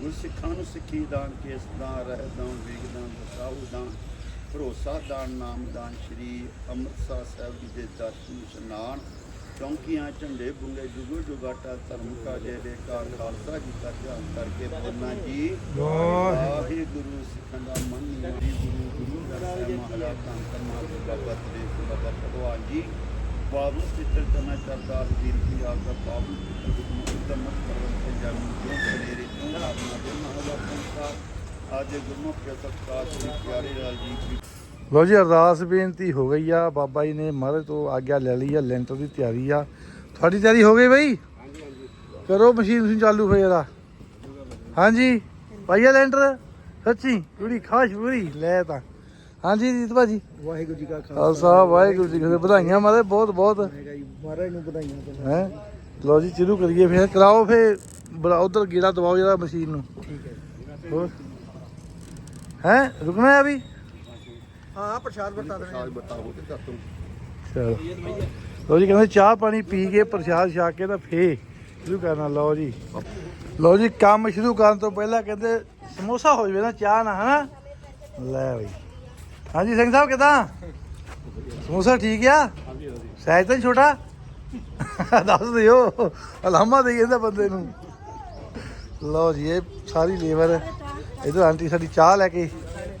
ਗੁਰ ਸਿੱਖਾਂ ਨੂੰ ਸਿੱਖੀ ਦਾਨ ਕੇਸ ਦਾਨ ਰਹਿ ਦਾਨ ਵੇਗ ਦਾਨ ਭਰੋਸਾ ਦਾਨ ਨਾਮ ਦਾਨ ਸ਼੍ਰੀ ਅੰਮ੍ਰਿਤਸਰ ਸਾਹਿਬ ਜੀ ਦੇ ਦਰਸ਼ਨ ਇਸ਼ਨਾਨ ਚੌਂਕੀਆਂ ਝੰਡੇ ਬੁੰਗੇ ਜੁਗੋ ਜੁਗਾਟਾ ਧਰਮ ਕਾ ਜੈ ਦੇ ਕਾਰ ਖਾਲਸਾ ਜੀ ਦਾ ਧਿਆਨ ਕਰਕੇ ਬੋਲਣਾ ਜੀ। ਵਾਹਿਗੁਰੂ। ਸਿੱਖਾਂ ਦਾ ਮਨ ਨਿਵਾਰੀ ਗੁਰੂ ਗੁਰੂ ਦਾ ਸੇ ਮਹਲਾ ਤਾਂ ਕਰਮਾ ਬਾਬਾ ਤੇਰੇ ਬਾਬਾ ਭਗਵਾਨ ਜੀ। ਬਾਬੂ ਸਿੱਤਰ ਤਨਾ ਚਰਦਾ ਵੀਰ ਕੀ ਆਪ ਦਾ ਬਾਬੂ ਸਿੱਤਰ ਮਤ ਕਰਵਨ ਤੇ ਜਾਮੀ ਜੋ ਤੇਰੇ ਤੋਂ ਆਪਣਾ ਦੇ ਮਹਲਾ ਸੰਸਾਰ ਆਜੇ ਗੁਰਮੁਖ ਕੇ ਸਤਕਾਰ ਸ੍ਰੀ ਪਿਆਰੇ ਲਾਲ ਲੋ ਜੀ, ਅਰਦਾਸ ਬੇਨਤੀ ਹੋ ਗਈ ਆ। ਬਾਬਾ ਜੀ ਨੇ ਮਹਾਰਾਜ ਤੋਂ ਆਗਿਆ ਲੈ ਲਈ ਆ ਲੈਂਟਰ ਦੀ ਤਿਆਰੀ ਆ। ਤੁਹਾਡੀ ਤਿਆਰੀ ਹੋ ਗਈ ਬਈ? ਕਰੋ ਮਸ਼ੀਨ ਮਸ਼ੀਨ ਚਾਲੂ ਫੇਰ ਇਹਦਾ ਹਾਂਜੀ? ਪਾਈਆ ਲੈਂਟਰ? ਸੱਚੀ ਪੂਰੀ ਖਾਸ਼ ਪੂਰੀ। ਲੈ ਤਾਂ। ਹਾਂਜੀ ਜੀਤ ਭਾਜੀ। ਵਾਹਿਗੁਰੂ ਜੀ ਕਾ ਖਾਲਸਾ ਵਾਹਿਗੁਰੂ ਜੀ ਕੀ ਫਤਿਹ। ਵਧਾਈਆਂ ਮਾਰੇ ਬਹੁਤ ਬਹੁਤ। ਮਹਾਰਾਜ ਨੂੰ ਵਧਾਈਆਂ ਤੇ ਹੈ? ਲੋ ਜੀ ਸ਼ੁਰੂ ਕਰੀਏ ਫਿਰ। ਕਰਾਓ ਫਿਰ ਬੜਾ ਉਧਰ ਗੇੜਾ ਦਬਾਓ ਜਰਾ ਮਸ਼ੀਨ ਨੂੰ। ਠੀਕ ਹੈ ਹੋਰ? ਹੈ? ਰੁਕਣਾ ਹੈ ਅਭੀ? ਹਾਂ ਪ੍ਰਸ਼ਾਦ ਵਰਤਾ ਸਾਲ ਬਤਾਓ ਤੇ ਕਰ ਤੂੰ ਚਲੋ। ਲੋ ਜੀ ਕਹਿੰਦੇ ਚਾਹ ਪਾਣੀ ਪੀ ਕੇ ਪ੍ਰਸ਼ਾਦ ਛਕ ਕੇ ਤਾਂ ਫੇ ਸ਼ੁਰੂ ਕਰਨਾ। ਲਓ ਜੀ। ਲਓ ਜੀ ਕੰਮ ਸ਼ੁਰੂ ਕਰਨ ਤੋਂ ਪਹਿਲਾਂ ਕਹਿੰਦੇ ਸਮੋਸਾ ਹੋ ਜਵੇ ਨਾ ਚਾਹ ਨਾ ਹਨਾ? ਲੈ ਬਈ। ਹਾਂਜੀ, ਸਿੰਘ ਸਾਹਿਬ ਕਿਦਾਂ? ਸਮੋਸਾ ਠੀਕ ਆ? ਸਾਈਜ਼ ਤਾਂ ਛੋਟਾ? ਦੱਸ ਦਿਓ, ਅਲਾਮਾ ਦੇਈ ਇਹਦਾ ਬੰਦੇ ਨੂੰ। ਲਓ ਜੀ, ਇਹ ਸਾਰੀ ਲੇਬਰ ਇਧਰ ਆਂਟੀ ਸਾਡੀ ਚਾਹ ਲੈ ਕੇ।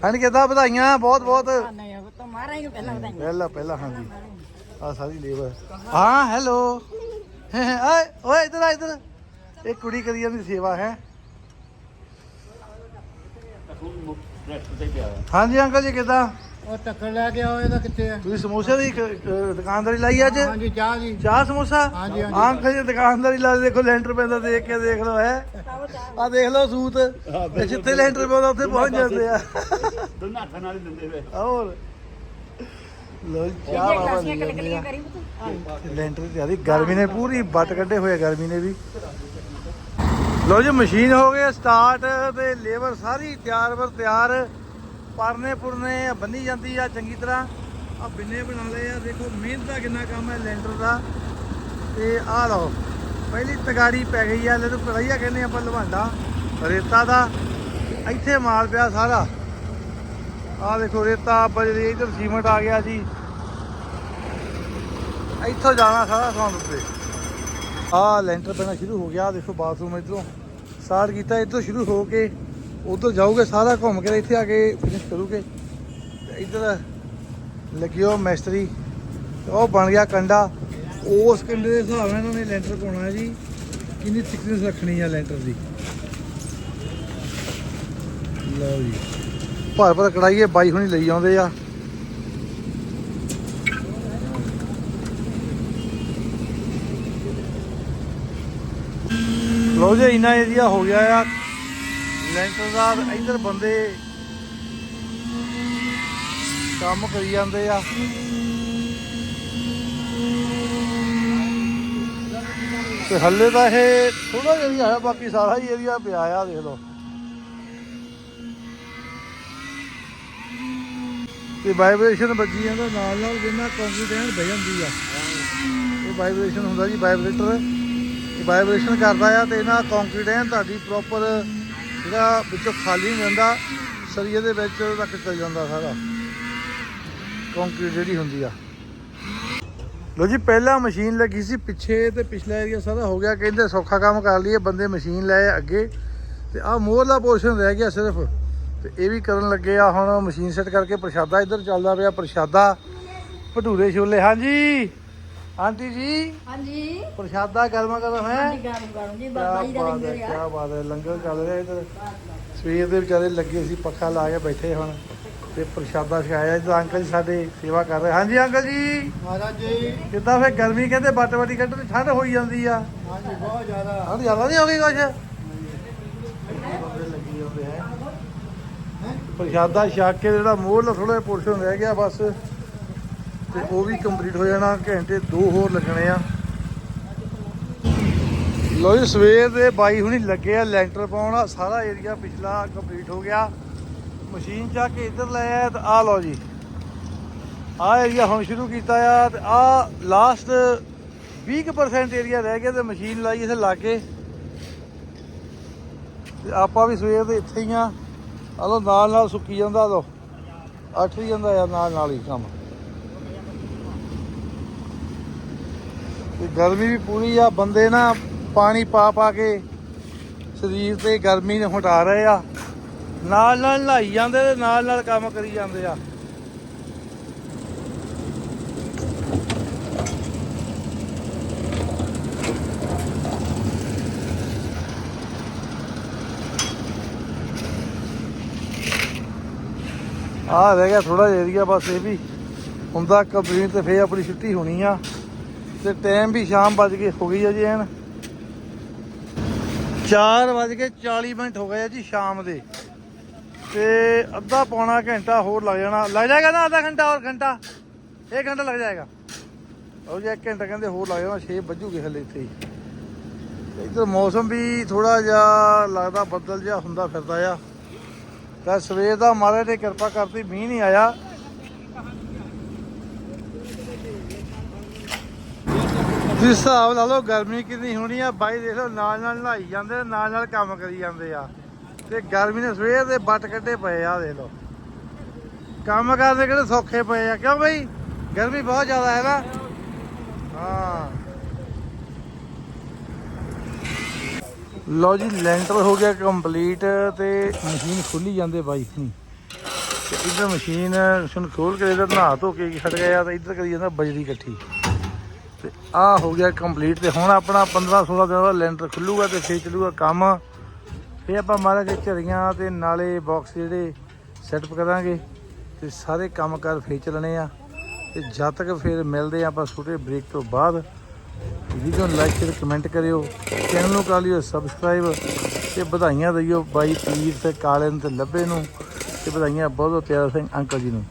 ਆਂਟੀ ਕਿਦਾਂ ਵਧਾਈਆਂ? ਬਹੁਤ ਬਹੁਤ। ਨਹੀਂ ਪਹਿਲਾਂ ਪਹਿਲਾਂ, ਹਾਂਜੀ। ਆ ਸਾਰੀ ਲੇਬਰ। ਹਾਂ, ਹੈਲੋ। ਓਏ ਓਏ, ਇਧਰ ਆ, ਇਧਰ। ਇਹ ਕੁੜੀ ਕਰੀ ਜਾਂਦੀ ਸੇਵਾ, ਹੈ। ਹਾਂਜੀ ਅੰਕਲ ਜੀ ਕਿਦਾਂ? ਉਹ ਟੱਕਰ ਲੈ ਕੇ ਆਓ ਇਹਦਾ ਕਿੱਥੇ ਆ? ਤੁਸੀਂ ਸਮੋਸੇ ਦੀ ਕ- ਦੁਕਾਨਦਾਰੀ ਲਾਈ ਅੱਜ? ਹਾਂਜੀ ਚਾਹ ਜੀ ਚਾਹ ਸਮੋਸਾ? ਹਾਂਜੀ, ਹਾਂਜੀ। ਅੰਕਲ ਜੀ ਦੁਕਾਨਦਾਰੀ ਲਾ ਦੇਖੋ ਲੈਂਟਰ ਪੈਂਦਾ ਦੇਖ ਕੇ ਦੇਖ ਲਓ ਹੈ। ਆ ਦੇਖ ਲਓ ਸੂਤ। ਤੇ ਜਿੱਥੇ ਲੈਂਟਰ ਪੈਂਦਾ ਉੱਥੇ ਪਹੁੰਚ ਜਾਂਦੇ ਆ। ਦੋਨਾਂ ਹੱਥਾਂ ਨਾਲ ਹੀ ਦਿੰਦੇ ਵੇ ਹੋਰ? ਲੋ ਚਾਹ ਬਾਬਾ ਪੁੱਤ? ਲੈਂਟਰ ਦੀ ਤਿਆਰੀ ਗਰਮੀ ਨੇ ਪੂਰੀ ਬੱਟ ਕੱਢੇ ਹੋਏ ਆ ਗਰਮੀ ਨੇ ਵੀ। ਲੋ ਜੀ, ਮਸ਼ੀਨ ਹੋ ਗਈ ਸਟਾਰਟ ਤੇ ਲੇਬਰ ਸਾਰੀ ਤਿਆਰ ਵਰ ਤਿਆਰ। ਪਰਨੇ ਪੁਰਨੇ ਬੰਨੀ ਜਾਂਦੀ ਆ ਚੰਗੀ ਤਰ੍ਹਾਂ। ਆ ਬਿੰਨੇ ਬਣਾ ਲਏ ਆ, ਦੇਖੋ ਮਿਹਨਤ ਦਾ ਕਿੰਨਾ ਕੰਮ ਹੈ ਲੈਂਟਰ ਦਾ। ਤੇ ਆ ਲਓ, ਪਹਿਲੀ ਤਗਾੜੀ ਪੈ ਗਈ ਆ ਲੈ ਨੂੰ ਕਹਿੰਦੇ ਆਪਾਂ, ਲਵਾਂਡਾ। ਰੇਤਾ ਦਾ, ਇੱਥੇ ਮਾਲ ਪਿਆ ਸਾਰਾ। ਆ ਦੇਖੋ, ਰੇਤਾ ਬਜਰੀ ਇਧਰ ਸੀਮੈਂਟ ਆ ਗਿਆ ਜੀ। ਇੱਥੋਂ ਜਾਣਾ ਸਾਰਾ ਸਮਾਨ 'ਤੇ ਆ ਲੈਂਟਰ ਪੈਣਾ ਸ਼ੁਰੂ ਹੋ ਗਿਆ ਦੇਖੋ ਬਾਥਰੂਮ ਇਧਰੋਂ। ਸਟਾਰਟ ਕੀਤਾ ਇੱਥੋਂ ਸ਼ੁਰੂ ਹੋ ਕੇ ਉਧਰ ਜਾਓਗੇ, ਸਾਰਾ ਘੁੰਮ ਕੇ ਇੱਥੇ ਆ ਕੇ ਫਿਨਿਸ਼ ਕਰੋਗੇ। ਤੇ ਇੱਧਰ ਲੱਗਿਓ ਮੈਸਤਰੀ ਤੇ ਉਹ ਬਣ ਗਿਆ ਕੰਡਾ। ਉਸ ਕੰਡੇ ਦੇ ਹਿਸਾਬ ਨਾਲ ਇਹਨਾਂ ਨੇ ਲੈਂਟਰ ਪਾਉਣਾ ਹੈ ਜੀ। ਕਿੰਨੀ ਥਿਕਨੈਸ ਰੱਖਣੀ ਆ ਲੈਂਟਰ ਦੀ। ਲਓ ਜੀ। ਭਰ ਭਰ ਕੜਾਈਏ ਬਾਈ ਹੁਣੀ ਲਈ ਆਉਂਦੇ ਆ। ਲੋ ਜੇ, ਇੰਨਾ ਏਰੀਆ ਹੋ ਗਿਆ ਆ। ਲੈਂਟਰ ਦਾ ਇੱਧਰ ਬੰਦੇ ਕੰਮ ਕਰੀ ਜਾਂਦੇ ਆ। ਤੇ ਹੱਲੇ ਤਾਂ ਇਹ ਥੋੜਾ ਜਿਹਾ ਹੀ ਆਇਆ ਬਾਕੀ ਸਾਰਾ ਹੀ ਏਰੀਆ ਪਿਆ ਆ, ਦੇਖ ਲਓ। ਤੇ ਵਾਈਬ੍ਰੇਸ਼ਨ ਵੱਜੀ ਜਾਂਦਾ ਨਾਲ ਨਾਲ ਜਿੰਨਾ ਕੰਕਰੀਟ ਬਹਿ ਜਾਂਦੀ ਆ। ਇਹ ਵਾਈਬ੍ਰੇਸ਼ਨ ਹੁੰਦਾ ਜੀ ਵਾਈਬ੍ਰੇਟਰ ਵਾਈਬ੍ਰੇਸ਼ਨ ਕਰਦਾ ਆ ਤੇ ਇਹਨਾਂ ਕੰਕਰੀਟ ਐਨ ਤੁਹਾਡੀ ਪ੍ਰੋਪਰ ਜਿਹੜਾ ਵਿੱਚੋਂ ਖਾਲੀ ਨਹੀਂ ਰਹਿੰਦਾ, ਸਰੀਏ ਦੇ ਵਿੱਚ ਤੱਕ ਚਲ ਜਾਂਦਾ ਸਾਰਾ। ਕੰਕਰੀਟ ਜਿਹੜੀ ਹੁੰਦੀ ਆ। ਲੋ ਜੀ, ਪਹਿਲਾਂ ਮਸ਼ੀਨ ਲੱਗੀ ਸੀ, ਪਿੱਛੇ ਤੇ ਪਿਛਲਾ ਏਰੀਆ ਸਾਰਾ ਹੋ ਗਿਆ, ਕਹਿੰਦੇ ਸੌਖਾ ਕੰਮ ਕਰ ਲਈਏ, ਬੰਦੇ ਮਸ਼ੀਨ ਲੈ ਅੱਗੇ। ਤੇ ਆਹ ਮੋਹਰਲਾ ਪੋਰਸ਼ਨ ਰਹਿ ਗਿਆ ਸਿਰਫ। ਤੇ ਇਹ ਵੀ ਕਰਨ ਲੱਗੇ ਆ ਹੁਣ ਮਸ਼ੀਨ ਸੈੱਟ ਕਰਕੇ ਪ੍ਰਸ਼ਾਦਾ ਇੱਧਰ ਚੱਲਦਾ ਪਿਆ, ਪ੍ਰਸ਼ਾਦਾ, ਭਟੂਰੇ ਛੋਲੇ। ਹਾਂਜੀ। ਆਂਟੀ ਜੀ। ਹਾਂਜੀ। ਪ੍ਰਸ਼ਾਦਾ ਗਰਮਾ ਗਰਮ ਹੈ। ਹਾਂਜੀ ਗਰਮ ਗਰਮ ਜੀ ਬਾਬਾ ਜੀ ਦਾ ਹੈ ਲੰਗਰ ਕੀ ਬਾਤ ਹੈ ਲੰਗਰ ਚੱਲ ਰਿਹਾ ਇੱਧਰ। ਸਵੇਰ ਦੇ ਵਿਚਾਰੇ ਲੱਗੇ ਸੀ ਪੱਖਾ ਲਾ ਕੇ ਬੈਠੇ ਹੁਣ। ਤੇ ਪ੍ਰਸ਼ਾਦਾ ਛਕਾਇਆ ਇੱਧਰ ਅੰਕਲ ਜੀ ਸਾਡੇ ਸੇਵਾ ਕਰ ਰਹੇ। ਹਾਂਜੀ ਅੰਕਲ ਜੀ। ਮਹਾਰਾਜ ਜੀ। ਕਿੱਦਾਂ ਫੇ ਗਰਮੀ? ਕਹਿੰਦੇ ਬੱਟ ਬੱਟੀ ਕੱਢਣ ਠੰਡ ਹੋਈ ਜਾਂਦੀ ਆ। ਹਾਂਜੀ ਬਹੁਤ ਜ਼ਿਆਦਾ। ਠੰਡ ਜ਼ਿਆਦਾ ਨਹੀਂ ਹੋ ਗਈ ਕੁਛ? ਬੰਦੇ ਲੱਗੀ ਜਾਂਦੇ ਹੈ ਪ੍ਰਸ਼ਾਦਾ ਛਕ ਕੇ ਜਿਹੜਾ ਮੋਹਰਲਾ ਥੋੜਾ ਜਿਹਾ ਪੋਰਸ਼ਨ ਰਹਿ ਗਿਆ ਬਸ। ਤੇ ਉਹ ਵੀ ਕੰਪਲੀਟ ਹੋ ਜਾਣਾ, ਘੰਟੇ ਦੋ ਹੋਰ ਲੱਗਣੇ ਆ। ਲੋ ਜੀ, ਸਵੇਰ ਦੇ ਬਾਈ ਹੁਣੀ ਲੱਗੇ ਆ, ਲੈਂਟਰ ਪਾਉਣ। ਸਾਰਾ ਏਰੀਆ ਪਿਛਲਾ ਕੰਪਲੀਟ ਹੋ ਗਿਆ। ਮਸ਼ੀਨ ਚੱਕ ਕੇ ਇੱਧਰ ਲੈ ਆਇਆ ਤੇ ਆ ਲਓ ਜੀ। ਆ ਏਰੀਆ ਹੁਣ ਸ਼ੁਰੂ ਕੀਤਾ ਆ ਤੇ ਆ ਲਾਸਟ 20% ਏਰੀਆ ਰਹਿ ਗਿਆ ਤੇ ਮਸ਼ੀਨ ਲਾਈ ਇਥੇ ਲਾ ਕੇ ਤੇ ਆਪਾਂ ਵੀ ਸਵੇਰ ਦੇ ਇੱਥੇ ਹੀ ਆ। ਆ ਲੋ ਨਾਲ ਨਾਲ ਸੁੱਕੀ ਜਾਂਦਾ ਲੋ ਅੱਠ ਹੀ ਜਾਂਦਾ ਆ ਨਾਲ ਨਾਲ ਹੀ ਕੰਮ। ਤੇ ਗਰਮੀ ਵੀ ਪੂਰੀ ਆ, ਬੰਦੇ ਨਾ ਪਾਣੀ ਪਾ ਪਾ ਕੇ ਸਰੀਰ ਤੇ ਗਰਮੀ ਨੂੰ ਹਟਾ ਰਹੇ ਆ। ਨਾਲ ਨਾਲ ਨਹਾਈ ਜਾਂਦੇ ਤੇ ਨਾਲ ਨਾਲ ਕੰਮ ਕਰੀ ਜਾਂਦੇ ਆ। ਆ ਰਹਿ ਗਿਆ ਥੋੜਾ ਜਿਹਾ ਏਰੀਆ ਬਸ ਇਹ ਵੀ। ਹੁੰਦਾ ਕੰਪਲੀਟ ਤੇ ਫੇਰ ਆਪਣੀ ਛੁੱਟੀ ਹੋਣੀ ਆ। ਤੇ ਟਾਈਮ ਵੀ ਸ਼ਾਮ ਵੱਜ ਕੇ ਹੋ ਗਈ ਆ ਜੀ ਐਨ। 4 ਵੱਜ ਕੇ 40 ਮਿੰਟ ਹੋ ਗਏ ਜੀ ਸ਼ਾਮ ਦੇ। ਤੇ ਅੱਧਾ ਪੌਣਾ ਘੰਟਾ ਹੋਰ ਲੱਗ ਜਾਣਾ। ਲੱਗ ਜਾਏਗਾ ਨਾ ਆਧਾ ਘੰਟਾ ਹੋਰ ਘੰਟਾ? 1 ਘੰਟਾ ਲੱਗ ਜਾਏਗਾ। ਉਹ ਜੇ 1 ਘੰਟਾ ਕਹਿੰਦੇ ਹੋਰ ਲੱਗ ਜਾਣਾ 6 ਵੱਜੂਗੇ ਹਲੇ ਇੱਥੇ ਹੀ। ਇੱਧਰ ਮੌਸਮ ਵੀ ਥੋੜਾ ਜਿਹਾ ਲੱਗਦਾ, ਬੱਦਲ ਜਿਹਾ ਹੁੰਦਾ ਫਿਰਦਾ ਆ। ਤਾਂ ਸਵੇਰ ਦਾ ਮਾਰੇ ਨੇ ਕਿਰਪਾ ਕਰਤੀ, ਮੀਂਹ ਨਹੀਂ ਆਇਆ। ਜਿਸ ਹਿਸਾਬ ਲਾ ਲਓ ਗਰਮੀ ਕਿੰਨੀ ਹੋਣੀ ਆ, ਬਾਈ ਦੇਖ ਲਓ, ਨਾਲ ਨਾਲ ਨਹਾਈ ਜਾਂਦੇ ਤੇ ਨਾਲ ਨਾਲ ਕੰਮ ਕਰੀ ਜਾਂਦੇ ਆ। ਤੇ ਗਰਮੀ ਨੇ ਸਵੇਰ ਦੇ ਬੱਟ ਕੱਢੇ ਪਏ ਆ, ਦੇਖ ਲਓ। ਕੰਮ ਕਰਦੇ ਕਿਹੜੇ ਸੌਖੇ ਪਏ ਆ, ਕਿਉਂ ਬਈ? ਗਰਮੀ ਬਹੁਤ ਜ਼ਿਆਦਾ ਹੈ ਨਾ? ਹਾਂ। ਲਓ ਜੀ, ਲੈਂਟਰ ਹੋ ਗਿਆ ਕੰਪਲੀਟ ਤੇ ਮਸ਼ੀਨ ਖੁੱਲੀ ਜਾਂਦੇ ਬਾਈ। ਹੁਣੀ ਤੇ ਇੱਧਰ ਮਸ਼ੀਨ ਸੁਣ ਖੋਲ ਕੇ ਇੱਧਰ ਨਹਾ ਧੋ ਕੇ ਖੜ ਗਿਆ ਤੇ ਇੱਧਰ ਕਰੀ ਜਾਂਦਾ ਬਜਰੀ ਇਕੱਠੀ। ਤੇ ਆ ਹੋ ਗਿਆ ਕੰਪਲੀਟ ਤੇ ਹੁਣ ਆਪਣਾ 15 16 ਦਿਨ ਬਾਅਦ ਲੈਂਟਰ ਖੁੱਲੂਗਾ ਤੇ ਫੇਰ ਚੱਲੂਗਾ ਕੰਮ। ਫੇਰ ਆਪਾਂ ਮਾਰਾਂਗੇ ਝਰੀਆਂ ਤੇ ਨਾਲੇ ਬਾਕਸ ਜਿਹੜੇ ਸੈਟਅਪ ਕਰਾਂਗੇ ਤੇ ਸਾਰੇ ਕੰਮ ਕਰ ਫੇਰ ਚੱਲਣੇ ਆ। ਤੇ ਜਦ ਤੱਕ ਫੇਰ ਮਿਲਦੇ ਆ ਆਪਾਂ ਛੋਟੇ ਬ੍ਰੇਕ ਤੋਂ ਬਾਅਦ। ਵੀਡੀਓ ਨੂੰ ਲਾਈਕ ਤੇ ਕਮੈਂਟ ਕਰਿਓ ਚੈਨਲ ਨੂੰ ਕਰ ਲਿਓ ਸਬਸਕ੍ਰਾਈਬ ਤੇ ਵਧਾਈਆਂ ਦਈਓ ਬਾਈ ਪੀਰ ਤੇ ਕਾਲੇ ਨੂੰ ਤੇ ਲੱਭੇ ਨੂੰ ਤੇ ਵਧਾਈਆਂ ਬਹੁਤ ਬਹੁਤ ਪਿਆਰਾ ਸਿੰਘ ਅੰਕਲ ਜੀ ਨੂੰ।